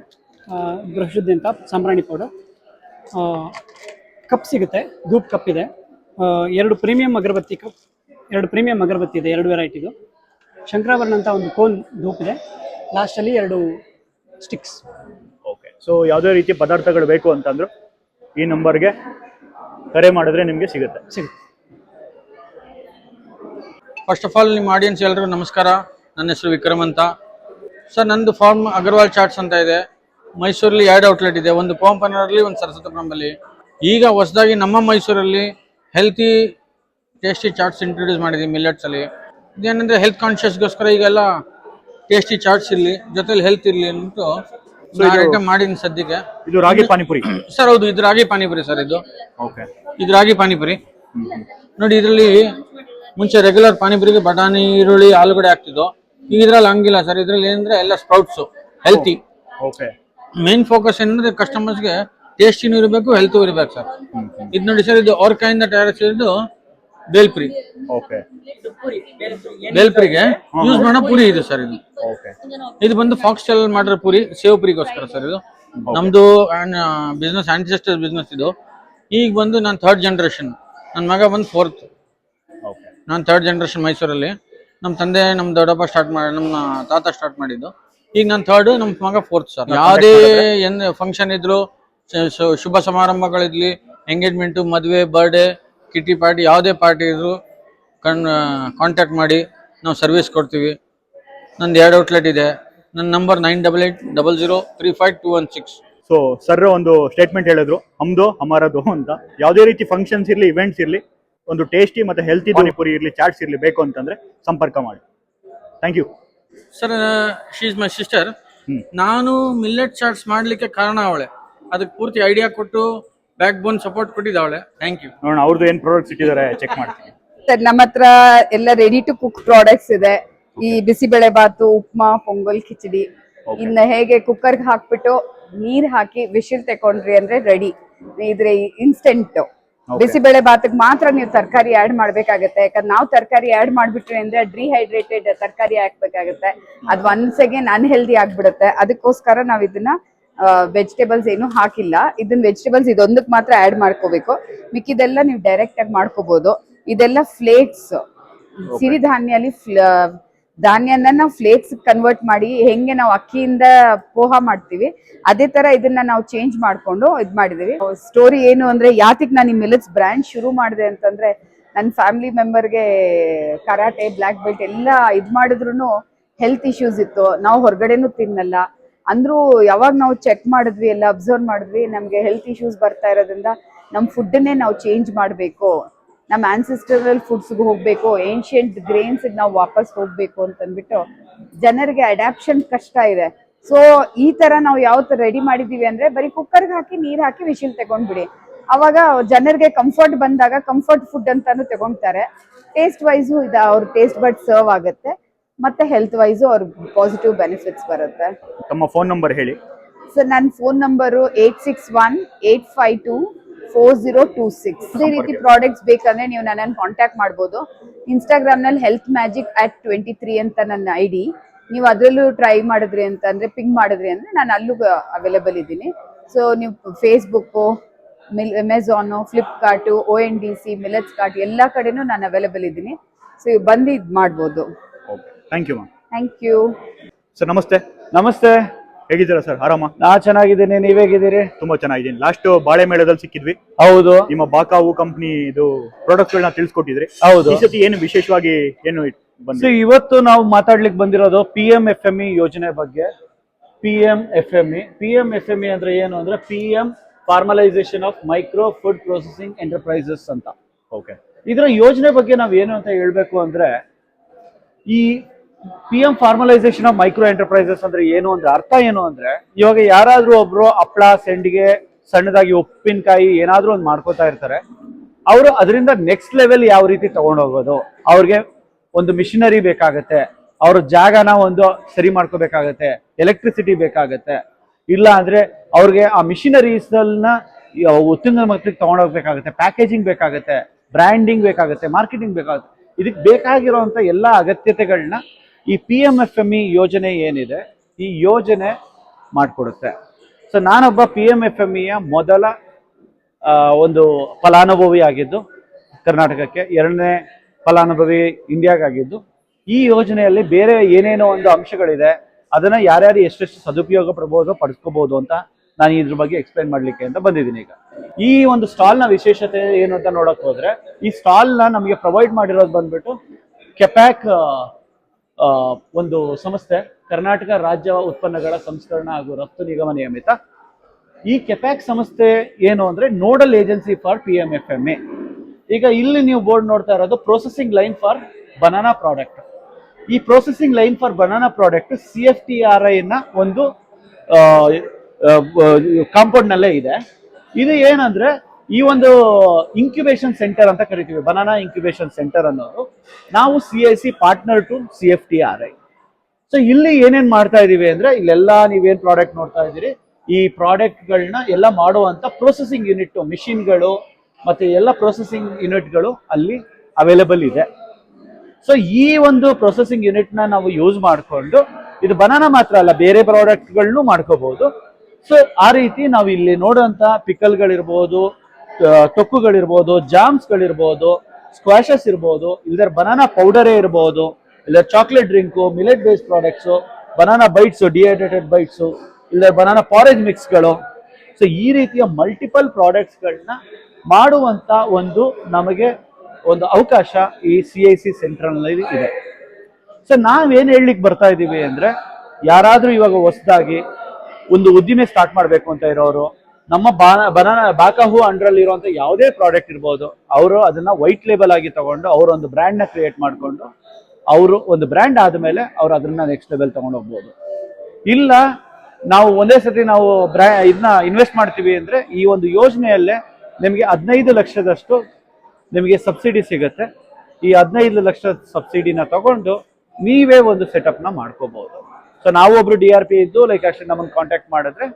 ಆ, ಗೃಹಶುದ್ಧಿ ಅಂತ ಸಾಂಬ್ರಾಣಿ ಪೌಡರ್ ಕಪ್ ಸಿಗುತ್ತೆ. ಗೂಪ್ ಕಪ್ ಇದೆ. ಆ, ಎರಡು ಪ್ರೀಮಿಯಂ ಅಗರಬತ್ತಿ ಕಪ್ ಎರಡು ಪ್ರೀಮಿಯಂ ಅಗರಬತ್ತಿ ಇದೆ ಎರಡು ವೆರೈಟಿದು ಶಂಕರಾಭರಣ ಅಂತ ಒಂದು ಕೋನ್ ಧೂಪ್ ಇದೆ. ಲಾಸ್ಟಲ್ಲಿ ಎರಡು ಸ್ಟಿಕ್ಸ್ ಓಕೆ ಸೊ ಯಾವುದೇ ರೀತಿ ಪದಾರ್ಥಗಳು ಬೇಕು ಅಂತಂದ್ರು ಈ ನಂಬರ್ಗೆ ಕರೆ ಮಾಡಿದ್ರೆ ನಿಮಗೆ ಸಿಗುತ್ತೆ. ಫಸ್ಟ್ ಆಫ್ ಆಲ್ ನಿಮ್ಮ ಆಡಿಯನ್ಸ್ ಎಲ್ಲರಿಗೂ ನಮಸ್ಕಾರ. ನನ್ನ ಹೆಸರು ವಿಕ್ರಮ್ ಅಂತ. ಸರ್ ನಂದು ಫಾರ್ಮ್ ಅಗರ್ವಾಲ್ ಚಾಟ್ಸ್ ಅಂತ ಇದೆ. ಮೈಸೂರಲ್ಲಿ ಎರಡು ಔಟ್ಲೆಟ್ ಇದೆ. ಒಂದು ಪೋಂಪನರಲ್ಲಿ ಒಂದು ಸರಸ್ವತಿಪುರಮಲ್ಲಿ ಈಗ ಹೊಸದಾಗಿ ನಮ್ಮ ಮೈಸೂರಲ್ಲಿ ಹೆಲ್ತಿ ಟೇಸ್ಟಿ ಚಾಟ್ಸ್ ಇಂಟ್ರೊಡ್ಯೂಸ್ ಮಾಡಿದ್ದೀವಿ ಮಿಲ್ಲೆಟ್ಸಲ್ಲಿ ಇದೇನೆಂದರೆ ಹೆಲ್ತ್ ಕಾನ್ಷಿಯಸ್ಗೋಸ್ಕರ ಈಗೆಲ್ಲ ಟೇಸ್ಟಿ ಚಾಟ್ಸ್ ಇರಲಿ ಜೊತೆಲಿ ಹೆಲ್ತ್ ಇರಲಿ ಅಂದ್ಬಿಟ್ಟು ಐಟಮ್ ಮಾಡಿದ್ದೀನಿ ಸದ್ಯಕ್ಕೆ. ಇದು ರಾಗಿ ಪಾನಿಪುರಿ? [CLEARS THROAT] ಸರ್ ಹೌದು ಇದು ರಾಗಿ ಪಾನಿಪುರಿ ಸರ್ ಇದು. ಓಕೆ ಇದು ರಾಗಿ ಪಾನಿಪುರಿ. ನೋಡಿ ಇದರಲ್ಲಿ ಮುಂಚೆ ರೆಗ್ಯುಲರ್ ಪಾನಿಪುರಿಗೆ ಬಟಾಣಿ ಈರುಳ್ಳಿ ಆಲೂಗಡ್ಡೆ ಹಾಕ್ತಿದ್ದು ಈಗ ಇದ್ರಲ್ಲಿ ಹಂಗಿಲ್ಲ ಸರ್. ಇದ್ರಲ್ಲಿ ಏನಂದ್ರೆ ಎಲ್ಲ sprouts healthy okay main focus ಏನಂದ್ರೆ ಕಸ್ಟಮರ್ಸ್ಗೆ ಟೇಸ್ಟಿನೂ ಇರಬೇಕು ಹೆಲ್ತ್ ಇರಬೇಕು ಸರ್. ಇದು ನೋಡಿ ಸರ್ ಇದು ಅವ್ರ ಕೈಯಿಂದ ತಯಾರಿಸಿದ್ದು ಬೇಲ್ಪುರಿ ಓಕೆ ಬೇಲ್ಪುರಿಗೆ ಯೂಸ್ ಮಾಡೋ ಪುರಿ ಇದು ಸರ್ ಇದು. ಓಕೆ ಇದು ಬಂದು ಫಾಕ್ಸ್ ಸ್ಟೈಲ್ ಮಾಡಿರೋ ಪುರಿ ಸೇವ್ ಪುರಿಗೋಸ್ಕರ ಸರ್ ಇದು. ನಮ್ದು ಬಿಸ್ನೆಸ್ ಆಂಟಿಸೆಸ್ಟರ್ ಬಿಸ್ನೆಸ್ ಇದು. ಈಗ ಬಂದು ನಾನು ಥರ್ಡ್ ಜನರೇಷನ್ ನನ್ನ ಮಗ ಬಂದು ಫೋರ್ತ್ ನಾನು ಥರ್ಡ್ ಜನ್ರೇಷನ್ ಮೈಸೂರಲ್ಲಿ. ನಮ್ಮ ತಂದೆ ನಮ್ಮ ದೊಡ್ಡಪ್ಪ ಸ್ಟಾರ್ಟ್ ಮಾಡಿ ನಮ್ಮ ತಾತ ಸ್ಟಾರ್ಟ್ ಮಾಡಿದ್ದು. ಈಗ ನಾನು ಥರ್ಡ್ ನಮ್ಮ ಮಗ ಫೋರ್ತ್ ಸರ್ ಯಾವುದೇ ಏನ್ ಫಂಕ್ಷನ್ ಇದ್ರು ಶುಭ ಸಮಾರಂಭಗಳಿರ್ಲಿ ಎಂಗೇಜ್ಮೆಂಟು ಮದುವೆ ಬರ್ಡೇ ಕಿಟಿ ಪಾರ್ಟಿ ಯಾವುದೇ ಪಾರ್ಟಿ ಇದ್ರು ಕಣ್ ಕಾಂಟ್ಯಾಕ್ಟ್ ಮಾಡಿ ನಾವು ಸರ್ವಿಸ್ ಕೊಡ್ತೀವಿ. ನಂದು ಎರಡು ಔಟ್ಲೆಟ್ ಇದೆ. ನನ್ನ number nine double eight double zero three five two one six so sir ಒಂದು ಸ್ಟೇಟ್ಮೆಂಟ್ ಹೇಳಿದ್ರು. ಹಮ್ದು ಹಮಾರದು ಅಂತ. ಯಾವುದೇ ರೀತಿ ಫಂಕ್ಷನ್ಸ್ ಇರಲಿ ಇವೆಂಟ್ಸ್ ಇರಲಿ ಒಂದು ಟೇಸ್ಟಿ ಮತ್ತೆ ಹೆಲ್ತಿ ಪಾನಿಪುರಿ ಇರಲಿ ಚಾಟ್ಸ್ ಇರಲಿ ಬೇಕು ಅಂತಂದ್ರೆ ಸಂಪರ್ಕ ಮಾಡಿ. Thank you sir she is my sister ನಾನು ಮಿಲ್ಲೆಟ್ ಚಾಟ್ಸ್ ಮಾಡ್ಲಿಕ್ಕೆ ಕಾರಣ ಅವಳೆ. ಅದಕ್ಕೆ ಪೂರ್ತಿ ಐಡಿಯಾ ಕೊಟ್ಟು ಬ್ಯಾಕ್ ಬೋನ್ ಸಪೋರ್ಟ್ ಕೊಟ್ಟಿದ್ದಾವಳೆ ಥ್ಯಾಂಕ್ ಯು ನೋಡೋಣ ಅವ್ರದ್ದು ಏನು ಪ್ರಾಡಕ್ಟ್ಸ್ ಇಟ್ಟಿದ್ದಾರೆ ಚೆಕ್ ಮಾಡ್ತೀನಿ. ಸರ್ ನಮ್ಮ ಹತ್ರ ಎಲ್ಲ ರೆಡಿ ಟು ಕುಕ್ ಪ್ರಾಡಕ್ಟ್ಸ್ ಇದೆ. ಈ ಬಿಸಿಬೇಳೆ ಬಾತು ಉಪ್ಮಾ ಪೊಂಗಲ್ ಕಿಚಡಿ. ಇನ್ನ ಹೇಗೆ ಕುಕ್ಕರ್ಗೆ ಹಾಕ್ಬಿಟ್ಟು ನೀರ್ ಹಾಕಿ ವಿಶಿಲ್ ತಕೊಂಡ್ರಿ ಅಂದ್ರೆ ರೆಡಿ ಇದ್ರೆ ಇನ್ಸ್ಟೆಂಟ್ ಬಿಸಿಬೇಳೆ ಬಾತಿಗೆ ಮಾತ್ರ ನೀವು ತರಕಾರಿ ಆಡ್ ಮಾಡ್ಬೇಕಾಗತ್ತೆ. ಯಾಕಂದ್ರೆ ನಾವು ತರಕಾರಿ ಆಡ್ ಮಾಡ್ಬಿಟ್ರಿ ಅಂದ್ರೆ ಡಿಹೈಡ್ರೇಟೆಡ್ ತರಕಾರಿ ಹಾಕ್ಬೇಕಾಗತ್ತೆ. ಅದ್ ಒನ್ಸೆಗೆ ಅನ್ಹೆಲ್ದಿ ಆಗ್ಬಿಡುತ್ತೆ. ಅದಕ್ಕೋಸ್ಕರ ನಾವ್ ಇದನ್ನ ವೆಜಿಟೇಬಲ್ಸ್ ಏನು ಹಾಕಿಲ್ಲ. ಇದನ್ನ ವೆಜಿಟೇಬಲ್ಸ್ ಇದೊಂದಕ್ಕೆ ಮಾತ್ರ ಆಡ್ ಮಾಡ್ಕೋಬೇಕು. ಮಿಕ್ಕಿದೆಲ್ಲ ನೀವು ಡೈರೆಕ್ಟ್ ಆಗಿ ಮಾಡ್ಕೋಬಹುದು ಇದೆಲ್ಲ ಫ್ಲೇಟ್ಸ್ ಸಿರಿಧಾನ್ಯಲ್ಲಿ ಫ್ಲ- ಧಾನ್ಯನ ನಾವು ಫ್ಲೇಟ್ಸ್ ಕನ್ವರ್ಟ್ ಮಾಡಿ ಹೆಂಗೆ ನಾವು ಅಕ್ಕಿಯಿಂದ ಪೋಹ ಮಾಡ್ತೀವಿ ಅದೇ ತರ ಇದನ್ನ ನಾವು ಚೇಂಜ್ ಮಾಡ್ಕೊಂಡು ಇದ್ ಮಾಡಿದೀವಿ ಸ್ಟೋರಿ ಏನು ಅಂದ್ರೆ ಯಾತಿಗ್ ನಾನು ಈ ಮಿಲೆಟ್ಸ್ ಬ್ರ್ಯಾಂಡ್ ಶುರು ಮಾಡಿದೆ ಅಂತಂದ್ರೆ ನನ್ನ ಫ್ಯಾಮಿಲಿ ಮೆಂಬರ್ಗೆ ಕರಾಟೆ ಬ್ಲ್ಯಾಕ್ ಬೆಲ್ಟ್ ಎಲ್ಲ ಇದ್ ಮಾಡಿದ್ರು ಹೆಲ್ತ್ ಇಶ್ಯೂಸ್ ಇತ್ತು. ನಾವು ಹೊರಗಡೆನೂ ತಿನ್ನಲ್ಲ. ಅಂದ್ರೂ ಯಾವಾಗ ನಾವು ಚೆಕ್ ಮಾಡಿದ್ವಿ, ಎಲ್ಲ ಅಬ್ಸರ್ವ್ ಮಾಡಿದ್ವಿ, ನಮ್ಗೆ ಹೆಲ್ತ್ ಇಶ್ಯೂಸ್ ಬರ್ತಾ ಇರೋದ್ರಿಂದ ನಮ್ಮ ಫುಡ್ಡನ್ನೇ ನಾವು ಚೇಂಜ್ ಮಾಡಬೇಕು. ನಮ್ಮ ಆನ್ಸಿಸ್ಟರಲ್ ಫುಡ್ಸ್ಗೆ ಹೋಗ್ಬೇಕು ಏನ್ಷಿಯಂಟ್ ಗ್ರೇನ್ಸ್ ನಾವು ವಾಪಸ್ ಹೋಗ್ಬೇಕು ಅಂತ ಅಂದ್ಬಿಟ್ಟು ಜನರಿಗೆ ಅಡ್ಯಾಪ್ಷನ್ ಕಷ್ಟ ಇದೆ. ಸೊ ಈ ತರ ನಾವು ಯಾವ ತರ ರೆಡಿ ಮಾಡಿದೀವಿ ಅಂದ್ರೆ ಬರೀ ಕುಕ್ಕರ್ಗೆ ಹಾಕಿ, ನೀರ್ ಹಾಕಿ ವಿಶಿಲ್ ತಗೊಂಡ್ಬಿಡಿ. ಅವಾಗ ಜನರಿಗೆ ಕಂಫರ್ಟ್ ಬಂದಾಗ ಕಂಫರ್ಟ್ ಫುಡ್ ಅಂತಾನು ತಗೊಂತಾರೆ. ಟೇಸ್ಟ್ ವೈಸು ಇದು, ಅವ್ರ ಟೇಸ್ಟ್ ಬಟ್ ಸರ್ವ್ ಆಗುತ್ತೆ. ಮತ್ತೆ ಹೆಲ್ತ್ ವೈಸು ಅವ್ರ ಪಾಸಿಟಿವ್ ಬೆನಿಫಿಟ್ಸ್ ಬರುತ್ತೆ. ತಮ್ಮ ಫೋನ್ ನಂಬರ್ ಹೇಳಿ. ಸರ್ ನನ್ನ phone number eight six one eight five two four zero two six ಈ ರೀತಿ ಪ್ರಾಡಕ್ಟ್ಸ್ ಬೇಕಂದ್ರೆ ನೀವು ನನ್ನನ್ನು ಕಾಂಟ್ಯಾಕ್ಟ್ ಮಾಡ್ಬೋದು. ಇನ್ಸ್ಟಾಗ್ರಾಮ್ನಲ್ಲಿ health magic at twenty three ಅಂತ ನನ್ನ ಐ ಡಿ ನೀವು ಅದರಲ್ಲೂ ಟ್ರೈ ಮಾಡಿದ್ರಿ ಅಂತ ಅಂದ್ರೆ ಪಿಂಗ್ ಮಾಡಿದ್ರಿ ಅಂದ್ರೆ ನಾನು ಅಲ್ಲೂ ಅವೈಲೇಬಲ್ ಇದ್ದೀನಿ. ಸೊ ನೀವು Facebook mill Amazon Flipkart O N D C millets cart ಎಲ್ಲ ಕಡೆನೂ ನಾನು ಅವೈಲೇಬಲ್ ಇದ್ದೀನಿ. ಸೊ ಬಂದು ಇದು ಮಾಡ್ಬೋದು. Thank you ma'am thank you sir ನಮಸ್ತೆ ನಮಸ್ತೆ. ಹೇಗಿದ್ದೀರಾ ಸರ್ ಆರಾಮ? ನಾ ಚೆನ್ನಾಗಿದ್ದೀನಿ. ನೀವ್ ಹೇಗಿದ್ದೀರಿ? ತುಂಬಾ ಚೆನ್ನಾಗಿದ್ದೀನಿ. ಲಾಸ್ಟ್ ಬಾಳೆ ಮೇಳದಲ್ಲಿ ಸಿಕ್ಕಿದ್ವಿ. ಹೌದು. ನಿಮ್ಮ ಬಾಕಾವು ಕಂಪ್ನಿ ಇದು ಪ್ರಾಡಕ್ಟ್ ಗಳನ್ನ ತಿಳಿಸ್ಕೊಟ್ಟಿದ್ರಿ. ಹೌದು. ಈ ಸತಿ ಏನು ವಿಶೇಷವಾಗಿ ಏನು ಇಟ್- ಬಂದಿದೆ? ಇವತ್ತು ನಾವು ಮಾತಾಡ್ಲಿಕ್ಕೆ ಬಂದಿರೋದು P M F M E ಯೋಜನೆ ಬಗ್ಗೆ. P M F M E P M F M E ಅಂದ್ರೆ ಏನು ಅಂದ್ರೆ P M formalisation of micro food processing enterprises ಅಂತ. ಓಕೆ ಇದರ ಯೋಜನೆ ಬಗ್ಗೆ ನಾವು ಏನು ಅಂತ ಹೇಳ್ಬೇಕು ಅಂದ್ರೆ ಈ P M formalisation of micro enterprises ಅಂದ್ರೆ ಏನು ಅಂದ್ರೆ ಅರ್ಥ ಏನು ಅಂದ್ರೆ, ಇವಾಗ ಯಾರಾದ್ರೂ ಒಬ್ರು ಹಪ್ಪಳ ಸೆಂಡಿಗೆ ಸಣ್ಣದಾಗಿ ಉಪ್ಪಿನಕಾಯಿ ಏನಾದ್ರೂ ಒಂದು ಮಾಡ್ಕೋತಾ ಇರ್ತಾರೆ, ಅವರು ಅದರಿಂದ ನೆಕ್ಸ್ಟ್ ಲೆವೆಲ್ ಯಾವ ರೀತಿ ತಗೊಂಡೋಗೋದು ಅವ್ರಿಗೆ ಒಂದು ಮಿಷಿನರಿ ಬೇಕಾಗತ್ತೆ, ಅವ್ರ ಜಾಗನ ಒಂದು ಸರಿ ಮಾಡ್ಕೋಬೇಕಾಗತ್ತೆ ಎಲೆಕ್ಟ್ರಿಸಿಟಿ ಬೇಕಾಗತ್ತೆ, ಇಲ್ಲ ಅಂದ್ರೆ ಅವ್ರಿಗೆ ಆ ಮಿಷಿನರೀಸ್ನ ಉತ್ತುಂಗ ಮಟ್ಟಕ್ಕೆ ತಗೊಂಡೋಗ್ಬೇಕಾಗತ್ತೆ ಪ್ಯಾಕೇಜಿಂಗ್ ಬೇಕಾಗತ್ತೆ ಬ್ರ್ಯಾಂಡಿಂಗ್ ಬೇಕಾಗತ್ತೆ ಮಾರ್ಕೆಟಿಂಗ್ ಬೇಕಾಗುತ್ತೆ, ಇದಕ್ಕೆ ಬೇಕಾಗಿರುವಂತ ಎಲ್ಲ ಅಗತ್ಯತೆಗಳನ್ನ ಈ P M F M E ಯೋಜನೆ ಏನಿದೆ, ಈ ಯೋಜನೆ ಮಾಡಿಕೊಡುತ್ತೆ. ಸೊ ನಾನೊಬ್ಬ ಪಿ ಎಂ ಎಫ್ ಎಂ ಇಯ ಮೊದಲ ಒಂದು ಫಲಾನುಭವಿ ಆಗಿದ್ದು, ಕರ್ನಾಟಕಕ್ಕೆ ಎರಡನೇ ಫಲಾನುಭವಿ ಇಂಡಿಯಾಗಾಗಿದ್ದು, ಈ ಯೋಜನೆಯಲ್ಲಿ ಬೇರೆ ಏನೇನೋ ಒಂದು ಅಂಶಗಳಿದೆ, ಅದನ್ನ ಯಾರ್ಯಾರು ಎಷ್ಟೆಷ್ಟು ಸದುಪಯೋಗ ಪಡ್ಬೋದು ಪಡಿಸ್ಕೋಬಹುದು ಅಂತ ನಾನು ಇದ್ರ ಬಗ್ಗೆ ಎಕ್ಸ್ಪ್ಲೈನ್ ಮಾಡ್ಲಿಕ್ಕೆ ಅಂತ ಬಂದಿದ್ದೀನಿ ಈಗ. ಈ ಒಂದು ಸ್ಟಾಲ್ನ ವಿಶೇಷತೆ ಏನು ಅಂತ ನೋಡಕ್ ಹೋದ್ರೆ, ಈ ಸ್ಟಾಲ್ನ ನಮಗೆ ಪ್ರೊವೈಡ್ ಮಾಡಿರೋದು ಬಂದ್ಬಿಟ್ಟು ಕೆಪ್ಯಾಕ್ ಒಂದು ಸಂಸ್ಥೆ, ಕರ್ನಾಟಕ ರಾಜ್ಯ ಉತ್ಪನ್ನಗಳ ಸಂಸ್ಕರಣ ಹಾಗೂ ರಫ್ತು ನಿಗಮ ನಿಯಮಿತ. ಈ ಕೆಪ್ಯಾಕ್ ಸಂಸ್ಥೆ ಏನು ಅಂದ್ರೆ nodal agency for P M F M E ಈಗ ಇಲ್ಲಿ ನೀವು ಬೋರ್ಡ್ ನೋಡ್ತಾ ಇರೋದು processing line for banana product ಈ processing line for banana product C F T R I ನ ಒಂದು ಕಾಂಪೌಂಡ್ ನಲ್ಲೇ ಇದೆ. ಇದು ಏನಂದ್ರೆ ಈ ಒಂದು ಇನ್ಕ್ಯುಬೇಷನ್ ಸೆಂಟರ್ ಅಂತ ಕರಿತೀವಿ ಬನಾನಾ ಇನ್ಕ್ಯುಬೇಷನ್ ಸೆಂಟರ್ ಅನ್ನೋದು. ನಾವು C I C partner to C F T R I so ಇಲ್ಲಿ ಏನೇನ್ ಮಾಡ್ತಾ ಇದೀವಿ ಅಂದ್ರೆ, ಇಲ್ಲೆಲ್ಲ ನೀವೇನ್ ಪ್ರಾಡಕ್ಟ್ ನೋಡ್ತಾ ಇದ್ದೀರಿ, ಈ ಪ್ರಾಡಕ್ಟ್ಗಳನ್ನ ಎಲ್ಲ ಮಾಡುವಂತ ಪ್ರೊಸೆಸಿಂಗ್ ಯೂನಿಟ್ ಮಿಷಿನ್ಗಳು ಮತ್ತೆ ಎಲ್ಲ ಪ್ರೊಸೆಸಿಂಗ್ ಯೂನಿಟ್ಗಳು ಅಲ್ಲಿ ಅವೈಲೇಬಲ್ ಇದೆ. ಸೊ ಈ ಒಂದು ಪ್ರೊಸೆಸಿಂಗ್ ಯೂನಿಟ್ನ ನಾವು ಯೂಸ್ ಮಾಡಿಕೊಂಡು, ಇದು ಬನಾನಾ ಮಾತ್ರ ಅಲ್ಲ, ಬೇರೆ ಪ್ರಾಡಕ್ಟ್ಗಳನ್ನು ಮಾಡ್ಕೋಬಹುದು. ಸೊ ಆ ರೀತಿ ನಾವು ಇಲ್ಲಿ ನೋಡುವಂತ ಪಿಕಲ್ಗಳಿರ್ಬೋದು ತೊಕ್ಕುಗಳಿರ್ಬೋದು, ಜಾಮ್ಸ್ಗಳಿರ್ಬೋದು ಸ್ಕ್ವಾಷಸ್ ಇರ್ಬೋದು ಇಲ್ದರ ಬನಾನಾ ಪೌಡರೇ ಇರ್ಬೋದು ಇಲ್ಲ chocolate drink millet based products banana bites dehydrated bites ಇಲ್ಲ ಬನಾನಾ ಪಾರೇಜ್ ಮಿಕ್ಸ್ಗಳು ಸೊ ಈ ರೀತಿಯ ಮಲ್ಟಿಪಲ್ ಪ್ರಾಡಕ್ಟ್ಸ್ಗಳನ್ನ ಮಾಡುವಂಥ ಒಂದು ನಮಗೆ ಒಂದು ಅವಕಾಶ ಈ ಸಿ ಐ ಸಿ ಸೆಂಟ್ರಲ್ನಲ್ಲಿ ಇದೆ. ಸೊ ನಾವೇನು ಹೇಳಲಿಕ್ಕೆ ಬರ್ತಾ ಇದ್ದೀವಿ ಅಂದರೆ, ಯಾರಾದರೂ ಇವಾಗ ಹೊಸದಾಗಿ ಒಂದು ಉದ್ದಿಮೆ ಸ್ಟಾರ್ಟ್ ಮಾಡಬೇಕು ಅಂತ ಇರೋರು ನಮ್ಮ ಬಾನ ಬನಾನ ಬಾಕಾಹು ಅಂಡ್ರಲ್ಲಿ ಇರುವಂತ ಯಾವುದೇ ಪ್ರಾಡಕ್ಟ್ ಇರ್ಬೋದು, ಅವರು ಅದನ್ನ ವೈಟ್ ಲೇಬಲ್ ಆಗಿ ತಗೊಂಡು ಅವರು ಒಂದು ಬ್ರ್ಯಾಂಡ್ನ ಕ್ರಿಯೇಟ್ ಮಾಡ್ಕೊಂಡು ಅವರು ಒಂದು ಬ್ರ್ಯಾಂಡ್ ಆದಮೇಲೆ ಅವ್ರು ಅದನ್ನ ನೆಕ್ಸ್ಟ್ ಲೆವೆಲ್ ತಗೊಂಡು ಹೋಗ್ಬೋದು. ಇಲ್ಲ, ನಾವು ಒಂದೇ ಸತಿ ನಾವು ಬ್ರ್ಯಾ ಇದನ್ನ ಇನ್ವೆಸ್ಟ್ ಮಾಡ್ತೀವಿ ಅಂದ್ರೆ ಈ ಒಂದು ಯೋಜನೆಯಲ್ಲೇ ನಿಮಗೆ ಹದಿನೈದು ಲಕ್ಷದಷ್ಟು ನಿಮಗೆ ಸಬ್ಸಿಡಿ ಸಿಗುತ್ತೆ. ಈ ಹದಿನೈದು ಲಕ್ಷ ಸಬ್ಸಿಡಿನ ತಗೊಂಡು ನೀವೇ ಒಂದು ಸೆಟಪ್ನ ಮಾಡ್ಕೋಬಹುದು ಸೊ ನಾವು ಒಬ್ರು ಡಿ ಆರ್ ಪಿ ಇದ್ದು ಲೈಕ್ ಅಷ್ಟೇ ನಮ್ಮನ್ನು ಕಾಂಟ್ಯಾಕ್ಟ್ ಮಾಡಿದ್ರೆ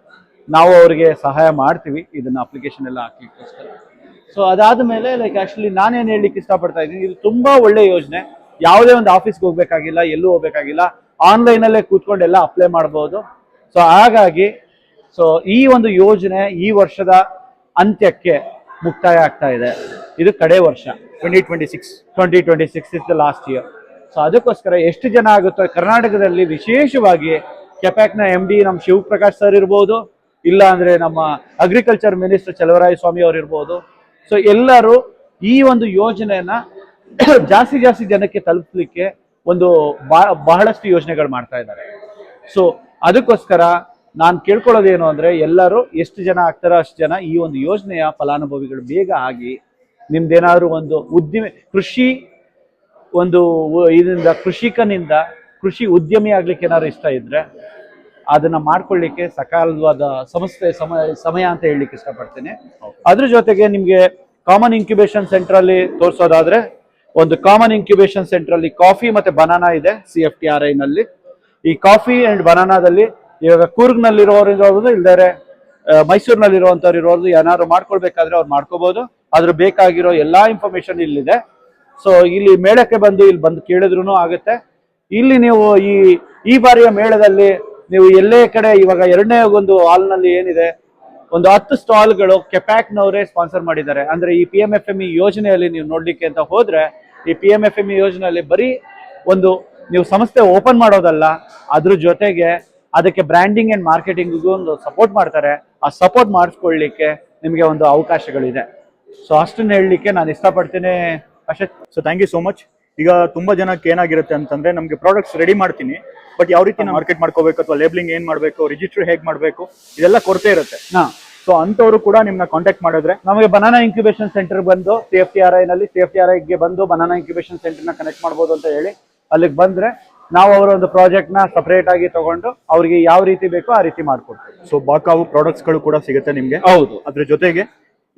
ನಾವು ಅವರಿಗೆ ಸಹಾಯ ಮಾಡ್ತೀವಿ ಇದನ್ನ ಅಪ್ಲಿಕೇಶನ್ ಎಲ್ಲ ಹಾಕ್ಲಿಕ್ಕೋಸ್ಕರ. ಸೊ ಅದಾದ ಮೇಲೆ ಲೈಕ್ ಆಕ್ಚುಲಿ ನಾನೇನು ಹೇಳಲಿಕ್ಕೆ ಇಷ್ಟಪಡ್ತಾ ಇದ್ದೀನಿ ಇದು ತುಂಬ ಒಳ್ಳೆ ಯೋಜನೆ. ಯಾವುದೇ ಒಂದು ಆಫೀಸ್ಗೆ ಹೋಗ್ಬೇಕಾಗಿಲ್ಲ ಎಲ್ಲೂ ಹೋಗ್ಬೇಕಾಗಿಲ್ಲ ಆನ್ಲೈನ್ ಅಲ್ಲೇ ಕೂತ್ಕೊಂಡು ಎಲ್ಲ ಅಪ್ಲೈ ಮಾಡ್ಬೋದು. ಸೊ ಹಾಗಾಗಿ ಸೊ ಈ ಒಂದು ಯೋಜನೆ ಈ ವರ್ಷದ ಅಂತ್ಯಕ್ಕೆ ಮುಕ್ತಾಯ ಆಗ್ತಾ ಇದೆ. ಇದು ಕಡೆ ವರ್ಷ. Twenty twenty six twenty twenty six is the last year so ಅದಕ್ಕೋಸ್ಕರ ಎಷ್ಟು ಜನ ಆಗುತ್ತೋ ಕರ್ನಾಟಕದಲ್ಲಿ ವಿಶೇಷವಾಗಿ ಕೆಪ್ಯಾಕ್ನ ಎಂ ಡಿ ನಮ್ಮ ಶಿವಪ್ರಕಾಶ್ ಸರ್ ಇರ್ಬೋದು ಇಲ್ಲ ಅಂದ್ರೆ ನಮ್ಮ ಅಗ್ರಿಕಲ್ಚರ್ ಮಿನಿಸ್ಟರ್ ಚಲವರಾಯ ಸ್ವಾಮಿ ಅವರು ಇರ್ಬೋದು. ಸೊ ಎಲ್ಲರೂ ಈ ಒಂದು ಯೋಜನೆಯನ್ನ [COUGHS] ಜಾಸ್ತಿ ಜಾಸ್ತಿ ಜನಕ್ಕೆ ತಲುಪಲಿಕ್ಕೆ ಒಂದು ಬಹಳಷ್ಟು ಯೋಜನೆಗಳು ಮಾಡ್ತಾ ಇದ್ದಾರೆ. ಸೊ ಅದಕ್ಕೋಸ್ಕರ ನಾನು ಕೇಳ್ಕೊಳ್ಳೋದೇನು ಅಂದ್ರೆ ಎಲ್ಲರೂ ಎಷ್ಟು ಜನ ಆಗ್ತಾರೋ ಅಷ್ಟು ಜನ ಈ ಒಂದು ಯೋಜನೆಯ ಫಲಾನುಭವಿಗಳು ಬೇಗ ಆಗಿ ನಿಮ್ದೇನಾದ್ರು ಒಂದು ಉದ್ದಿಮೆ, ಕೃಷಿ ಒಂದು ಇದರಿಂದ ಕೃಷಿಕನಿಂದ ಕೃಷಿ ಉದ್ಯಮಿ ಆಗ್ಲಿಕ್ಕೆ ಏನಾದ್ರು ಇಷ್ಟ ಇದ್ರೆ ಅದನ್ನ ಮಾಡ್ಕೊಳ್ಳಿಕ್ಕೆ ಸಕಾಲವಾದ ಸಂಸ್ಥೆ ಸಮಯ ಸಮಯ ಅಂತ ಹೇಳಲಿಕ್ಕೆ ಇಷ್ಟಪಡ್ತೇನೆ. ಅದ್ರ ಜೊತೆಗೆ ನಿಮ್ಗೆ ಕಾಮನ್ ಇನ್ಕ್ಯುಬೇಷನ್ ಸೆಂಟರ್ ಅಲ್ಲಿ ತೋರಿಸೋದಾದ್ರೆ ಒಂದು ಕಾಮನ್ ಇನ್ಕ್ಯುಬೇಷನ್ ಸೆಂಟರ್ ಅಲ್ಲಿ ಕಾಫಿ ಮತ್ತೆ ಬನಾನಾ ಇದೆ C F T R I ನಲ್ಲಿ. ಈ ಕಾಫಿ ಅಂಡ್ ಬನಾನಾದಲ್ಲಿ ಇವಾಗ ಕೂರ್ಗ್ನಲ್ಲಿರೋರು ಇರೋದು ಇಲ್ದರೆ ಮೈಸೂರಿನಲ್ಲಿರುವಂತವ್ರು ಇರೋದು ಏನಾದ್ರು ಮಾಡ್ಕೊಳ್ಬೇಕಾದ್ರೆ ಅವ್ರು ಮಾಡ್ಕೋಬಹುದು ಅದ್ರ ಬೇಕಾಗಿರೋ ಎಲ್ಲಾ ಇನ್ಫಾರ್ಮೇಶನ್ ಇಲ್ಲಿದೆ. ಸೊ ಇಲ್ಲಿ ಮೇಳಕ್ಕೆ ಬಂದು ಇಲ್ಲಿ ಬಂದು ಕೇಳಿದ್ರು ಆಗುತ್ತೆ. ಇಲ್ಲಿ ನೀವು ಈ ಈ ಬಾರಿಯ ಮೇಳದಲ್ಲಿ ನೀವು ಎಲ್ಲೇ ಕಡೆ ಇವಾಗ ಎರಡನೇ ಒಂದು ಹಾಲ್ನಲ್ಲಿ ಏನಿದೆ, ಒಂದು ಹತ್ತು ಸ್ಟಾಲ್ಗಳು ಕೆಪ್ಯಾಕ್ನವರೇ ಸ್ಪಾನ್ಸರ್ ಮಾಡಿದ್ದಾರೆ. ಅಂದ್ರೆ ಈ P M F M E ಯೋಜನೆಯಲ್ಲಿ ನೀವು ನೋಡ್ಲಿಕ್ಕೆ ಅಂತ ಹೋದ್ರೆ, ಈ P M F M E ಯೋಜನೆಯಲ್ಲಿ ಬರೀ ಒಂದು ನೀವು ಸಂಸ್ಥೆ ಓಪನ್ ಮಾಡೋದಲ್ಲ, ಅದ್ರ ಜೊತೆಗೆ ಅದಕ್ಕೆ ಬ್ರ್ಯಾಂಡಿಂಗ್ ಅಂಡ್ ಮಾರ್ಕೆಟಿಂಗ್ಗೂ ಒಂದು ಸಪೋರ್ಟ್ ಮಾಡ್ತಾರೆ. ಆ ಸಪೋರ್ಟ್ ಮಾಡಿಸ್ಕೊಳ್ಳಿಕ್ಕೆ ನಿಮಗೆ ಒಂದು ಅವಕಾಶಗಳಿದೆ. ಸೊ ಅಷ್ಟನ್ನು ಹೇಳಲಿಕ್ಕೆ ನಾನು ಇಷ್ಟಪಡ್ತೀನಿ ಅಷ್ಟೇ so thank you so much ಈಗ ತುಂಬ ಜನಕ್ಕೆ ಏನಾಗಿರುತ್ತೆ ಅಂತಂದ್ರೆ, ನಮಗೆ ಪ್ರಾಡಕ್ಟ್ಸ್ ರೆಡಿ ಮಾಡ್ತೀನಿ. ಬಟ್ ಯಾವ ರೀತಿ ಮಾರ್ಕೆಟ್ ಮಾಡ್ಕೋಬೇಕು ಅಥವಾ ಲೇಬಲಿಂಗ್ ಏನ್ ಮಾಡಬೇಕು ರಿಜಿಸ್ಟರ್ ಹೇಗ್ ಮಾಡಬೇಕು ಇದೆಲ್ಲ ಕೊರತೆ ಇರುತ್ತೆ. ಹಾ. ಸೊ ಅಂತವರು ಕೂಡ ನಿಮ್ನ ಕಾಂಟ್ಯಾಕ್ಟ್ ಮಾಡಿದ್ರೆ ನಮಗೆ ಬನಾನಾ ಇನ್ಕ್ಯುಬೇಷನ್ ಸೆಂಟರ್ ಬಂದು C F T R I ನಲ್ಲಿ ಸಿ ಎಫ್ ಟಿ ಆರ್ ಐಗೆ ಬಂದು ಬನಾನಾ ಇನ್ಕ್ಯುಬೇಷನ್ ಸೆಂಟರ್ನ ಕನೆಕ್ಟ್ ಮಾಡಬಹುದು ಅಂತ ಹೇಳಿ ಅಲ್ಲಿಗೆ ಬಂದ್ರೆ ನಾವು ಅವರ ಒಂದು ಪ್ರಾಜೆಕ್ಟ್ನ ಸಪರೇಟ್ ಆಗಿ ತಗೊಂಡು ಅವ್ರಿಗೆ ಯಾವ ರೀತಿ ಬೇಕೋ ಆ ರೀತಿ ಮಾಡ್ಕೊಡ್ತೀವಿ. ಸೊ ಬಾಕಾವು ಪ್ರಾಡಕ್ಟ್ಸ್ಗಳು ಕೂಡ ಸಿಗುತ್ತೆ ನಿಮ್ಗೆ. ಹೌದು. ಅದ್ರ ಜೊತೆಗೆ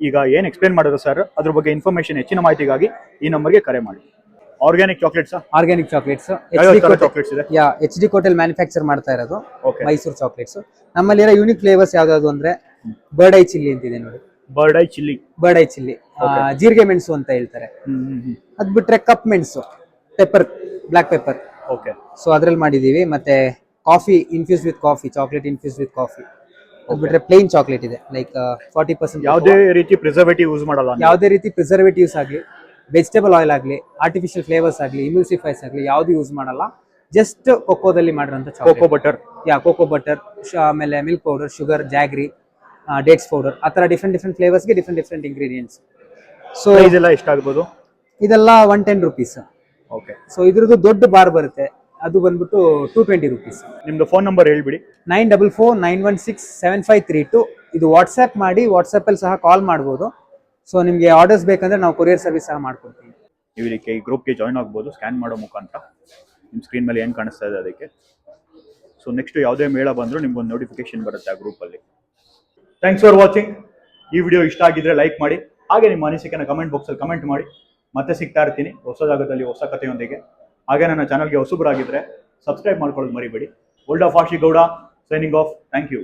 ಈಗ ಏನ್ ಎಕ್ಸ್ಪ್ಲೇನ್ ಮಾಡಿದ್ರು ಸರ್ ಅದ್ರ ಬಗ್ಗೆ ಇನ್ಫಾರ್ಮೇಶನ್ ಹೆಚ್ಚಿನ ಮಾಹಿತಿಗಾಗಿ ಈ ನಂಬರ್ಗೆ ಕರೆ ಮಾಡಿ. ಆರ್ಗ್ಯಾನಿಕ್ ಚಾಕ್ಲೇಟ್ಸ್ ಆರ್ಗ್ಯಾನಿಕ್ ಚಾಕ್ಲೇಟ್ಸ್ ಇದೆ? ಯಾ ಎಚ್ ಡಿ ಕೋಟೆಲ್ ಮ್ಯಾನುಫ್ಯಾಕ್ಚರ್ ಮಾಡ್ತಾ ಇರೋದು ಓಕೆ ಮೈಸೂರು ಚಾಕ್ಲೇಟ್ಸ್ ನಮ್ಮಲ್ಲಿರೋ ಯೂನಿಕ್ ಫ್ಲೇವರ್ಸ್ ಯಾವ್ದಾದ್ರು ಅಂದ್ರೆ ಬರ್ಡ್ ಐ ಚಿಲ್ಲಿ ಅಂತಿದೆ ನೋಡಿ. Bird eye chilli bird eye chilli ಜೀರಿಗೆ ಮೆಣಸು ಅಂತ ಹೇಳ್ತಾರೆ. ಅದ್ ಬಿಟ್ರೆ ಕಪ್ ಮೆಣಸು pepper black pepper okay so ಅದ್ರಲ್ಲಿ ಮಾಡಿದೀವಿ. ಮತ್ತೆ coffee infuse with coffee chocolate infuse with coffee ಅದ್ ಬಿಟ್ರೆ ಪ್ಲೇನ್ ಚಾಕ್ಲೇಟ್ ಇದೆ. ಲೈಕ್ ಫಾರ್ಟಿ ಪರ್ಸೆಂಟ್ ಯಾವುದೇ ರೀತಿ ಪ್ರಿಸರ್ವೇಟಿವ್ ಯೂಸ್ ಮಾಡಲ್ಲ. ಯಾವುದೇ ರೀತಿ ಪ್ರಿಸರ್ವೇಟಿವ್ಸ್ ಆಗಲಿ. ವೆಜಿಟೇಬಲ್ ಆಯಿಲ್ ಆಗಲಿ ಆರ್ಟಿಫಿಷಿಯಲ್ ಫ್ಲೇವರ್ಸ್ ಆಗಲಿ ಇಮ್ಯೂಸಿಫೈಸ್ ಆಗಲಿ ಯಾವುದು ಯೂಸ್ ಮಾಡಲ್ಲ. ಜಸ್ಟ್ ಕೊಕ್ಕೋದಲ್ಲಿ ಮಾಡಿರೋಂಥ cocoa butter yeah cocoa butter ಆಮೇಲೆ milk powder sugar jaggery dates powder ಆ ಥರ ಡಿಫ್ರೆಂಟ್ ಡಿಫ್ರೆಂಟ್ ಫ್ಲೇವರ್ಸ್ಗೆ ಡಿಫ್ರೆಂಟ್ ಡಿಫ್ರೆಂಟ್ ಇಂಗ್ರೀಡಿಯೆಂಟ್ಸ್ ಸೊ ಇದೆಲ್ಲ ಎಲ್ಲ ಎಷ್ಟಾಗ್ಬೋದು ಇದೆಲ್ಲ one ten rupees okay so ಇದ್ರದ್ದು ದೊಡ್ಡ ಬಾರ್ ಬರುತ್ತೆ. ಅದು ಬಂದ್ಬಿಟ್ಟು ಟೂ ಟ್ವೆಂಟಿ ರುಪೀಸ್ ನಿಮ್ದು ಫೋನ್ ನಂಬರ್ ಹೇಳ್ಬಿಡಿ. Nine double four nine one six seven five three two ಇದು ವಾಟ್ಸ್ಆ್ಯಪ್ ಮಾಡಿ ವಾಟ್ಸಪ್ಪಲ್ಲಿ ಸಹ ಕಾಲ್ ಮಾಡ್ಬೋದು. ಸೊ ನಿಮಗೆ ಆರ್ಡರ್ಸ್ ಬೇಕಂದ್ರೆ ನಾವು ಕೊರಿಯರ್ ಸರ್ವಿಸ್ ಸಹ ಮಾಡ್ಕೊಡ್ತೀವಿ. ನೀವು ಇದಕ್ಕೆ ಈ ಗ್ರೂಪ್ಗೆ ಜಾಯ್ನ್ ಆಗ್ಬೋದು ಸ್ಕ್ಯಾನ್ ಮಾಡೋ ಮುಖಾಂತರ. ನಿಮ್ಮ ಸ್ಕ್ರೀನ್ ಮೇಲೆ ಏನು ಕಾಣಿಸ್ತಾ ಇದೆ ಅದಕ್ಕೆ. ಸೊ ನೆಕ್ಸ್ಟ್ ಯಾವುದೇ ಮೇಳ ಬಂದರೂ ನಿಮ್ಗೊಂದು ನೋಟಿಫಿಕೇಶನ್ ಬರುತ್ತೆ ಆ ಗ್ರೂಪಲ್ಲಿ ಥ್ಯಾಂಕ್ಸ್ ಫಾರ್ ವಾಚಿಂಗ್ ಈ ವಿಡಿಯೋ ಇಷ್ಟ ಆಗಿದ್ರೆ ಲೈಕ್ ಮಾಡಿ. ಹಾಗೆ ನಿಮ್ಮ ಅನಿಸಿಕೆನ ಕಮೆಂಟ್ ಬಾಕ್ಸಲ್ಲಿ ಕಮೆಂಟ್ ಮಾಡಿ. ಮತ್ತೆ ಸಿಗ್ತಾ ಇರ್ತೀನಿ. ಹೊಸ ಜಾಗದಲ್ಲಿ ಹೊಸ ಕಥೆಯೊಂದಿಗೆ. ಹಾಗೆ ನನ್ನ ಚಾನಲ್ಗೆ ಹೊಸಬರಾಗಿದ್ದರೆ ಸಬ್ಸ್ಕ್ರೈಬ್ ಮಾಡ್ಕೊಳ್ಳೋದು ಮರಿಬೇಡಿ. Old of Ashi Gowda signing off thank you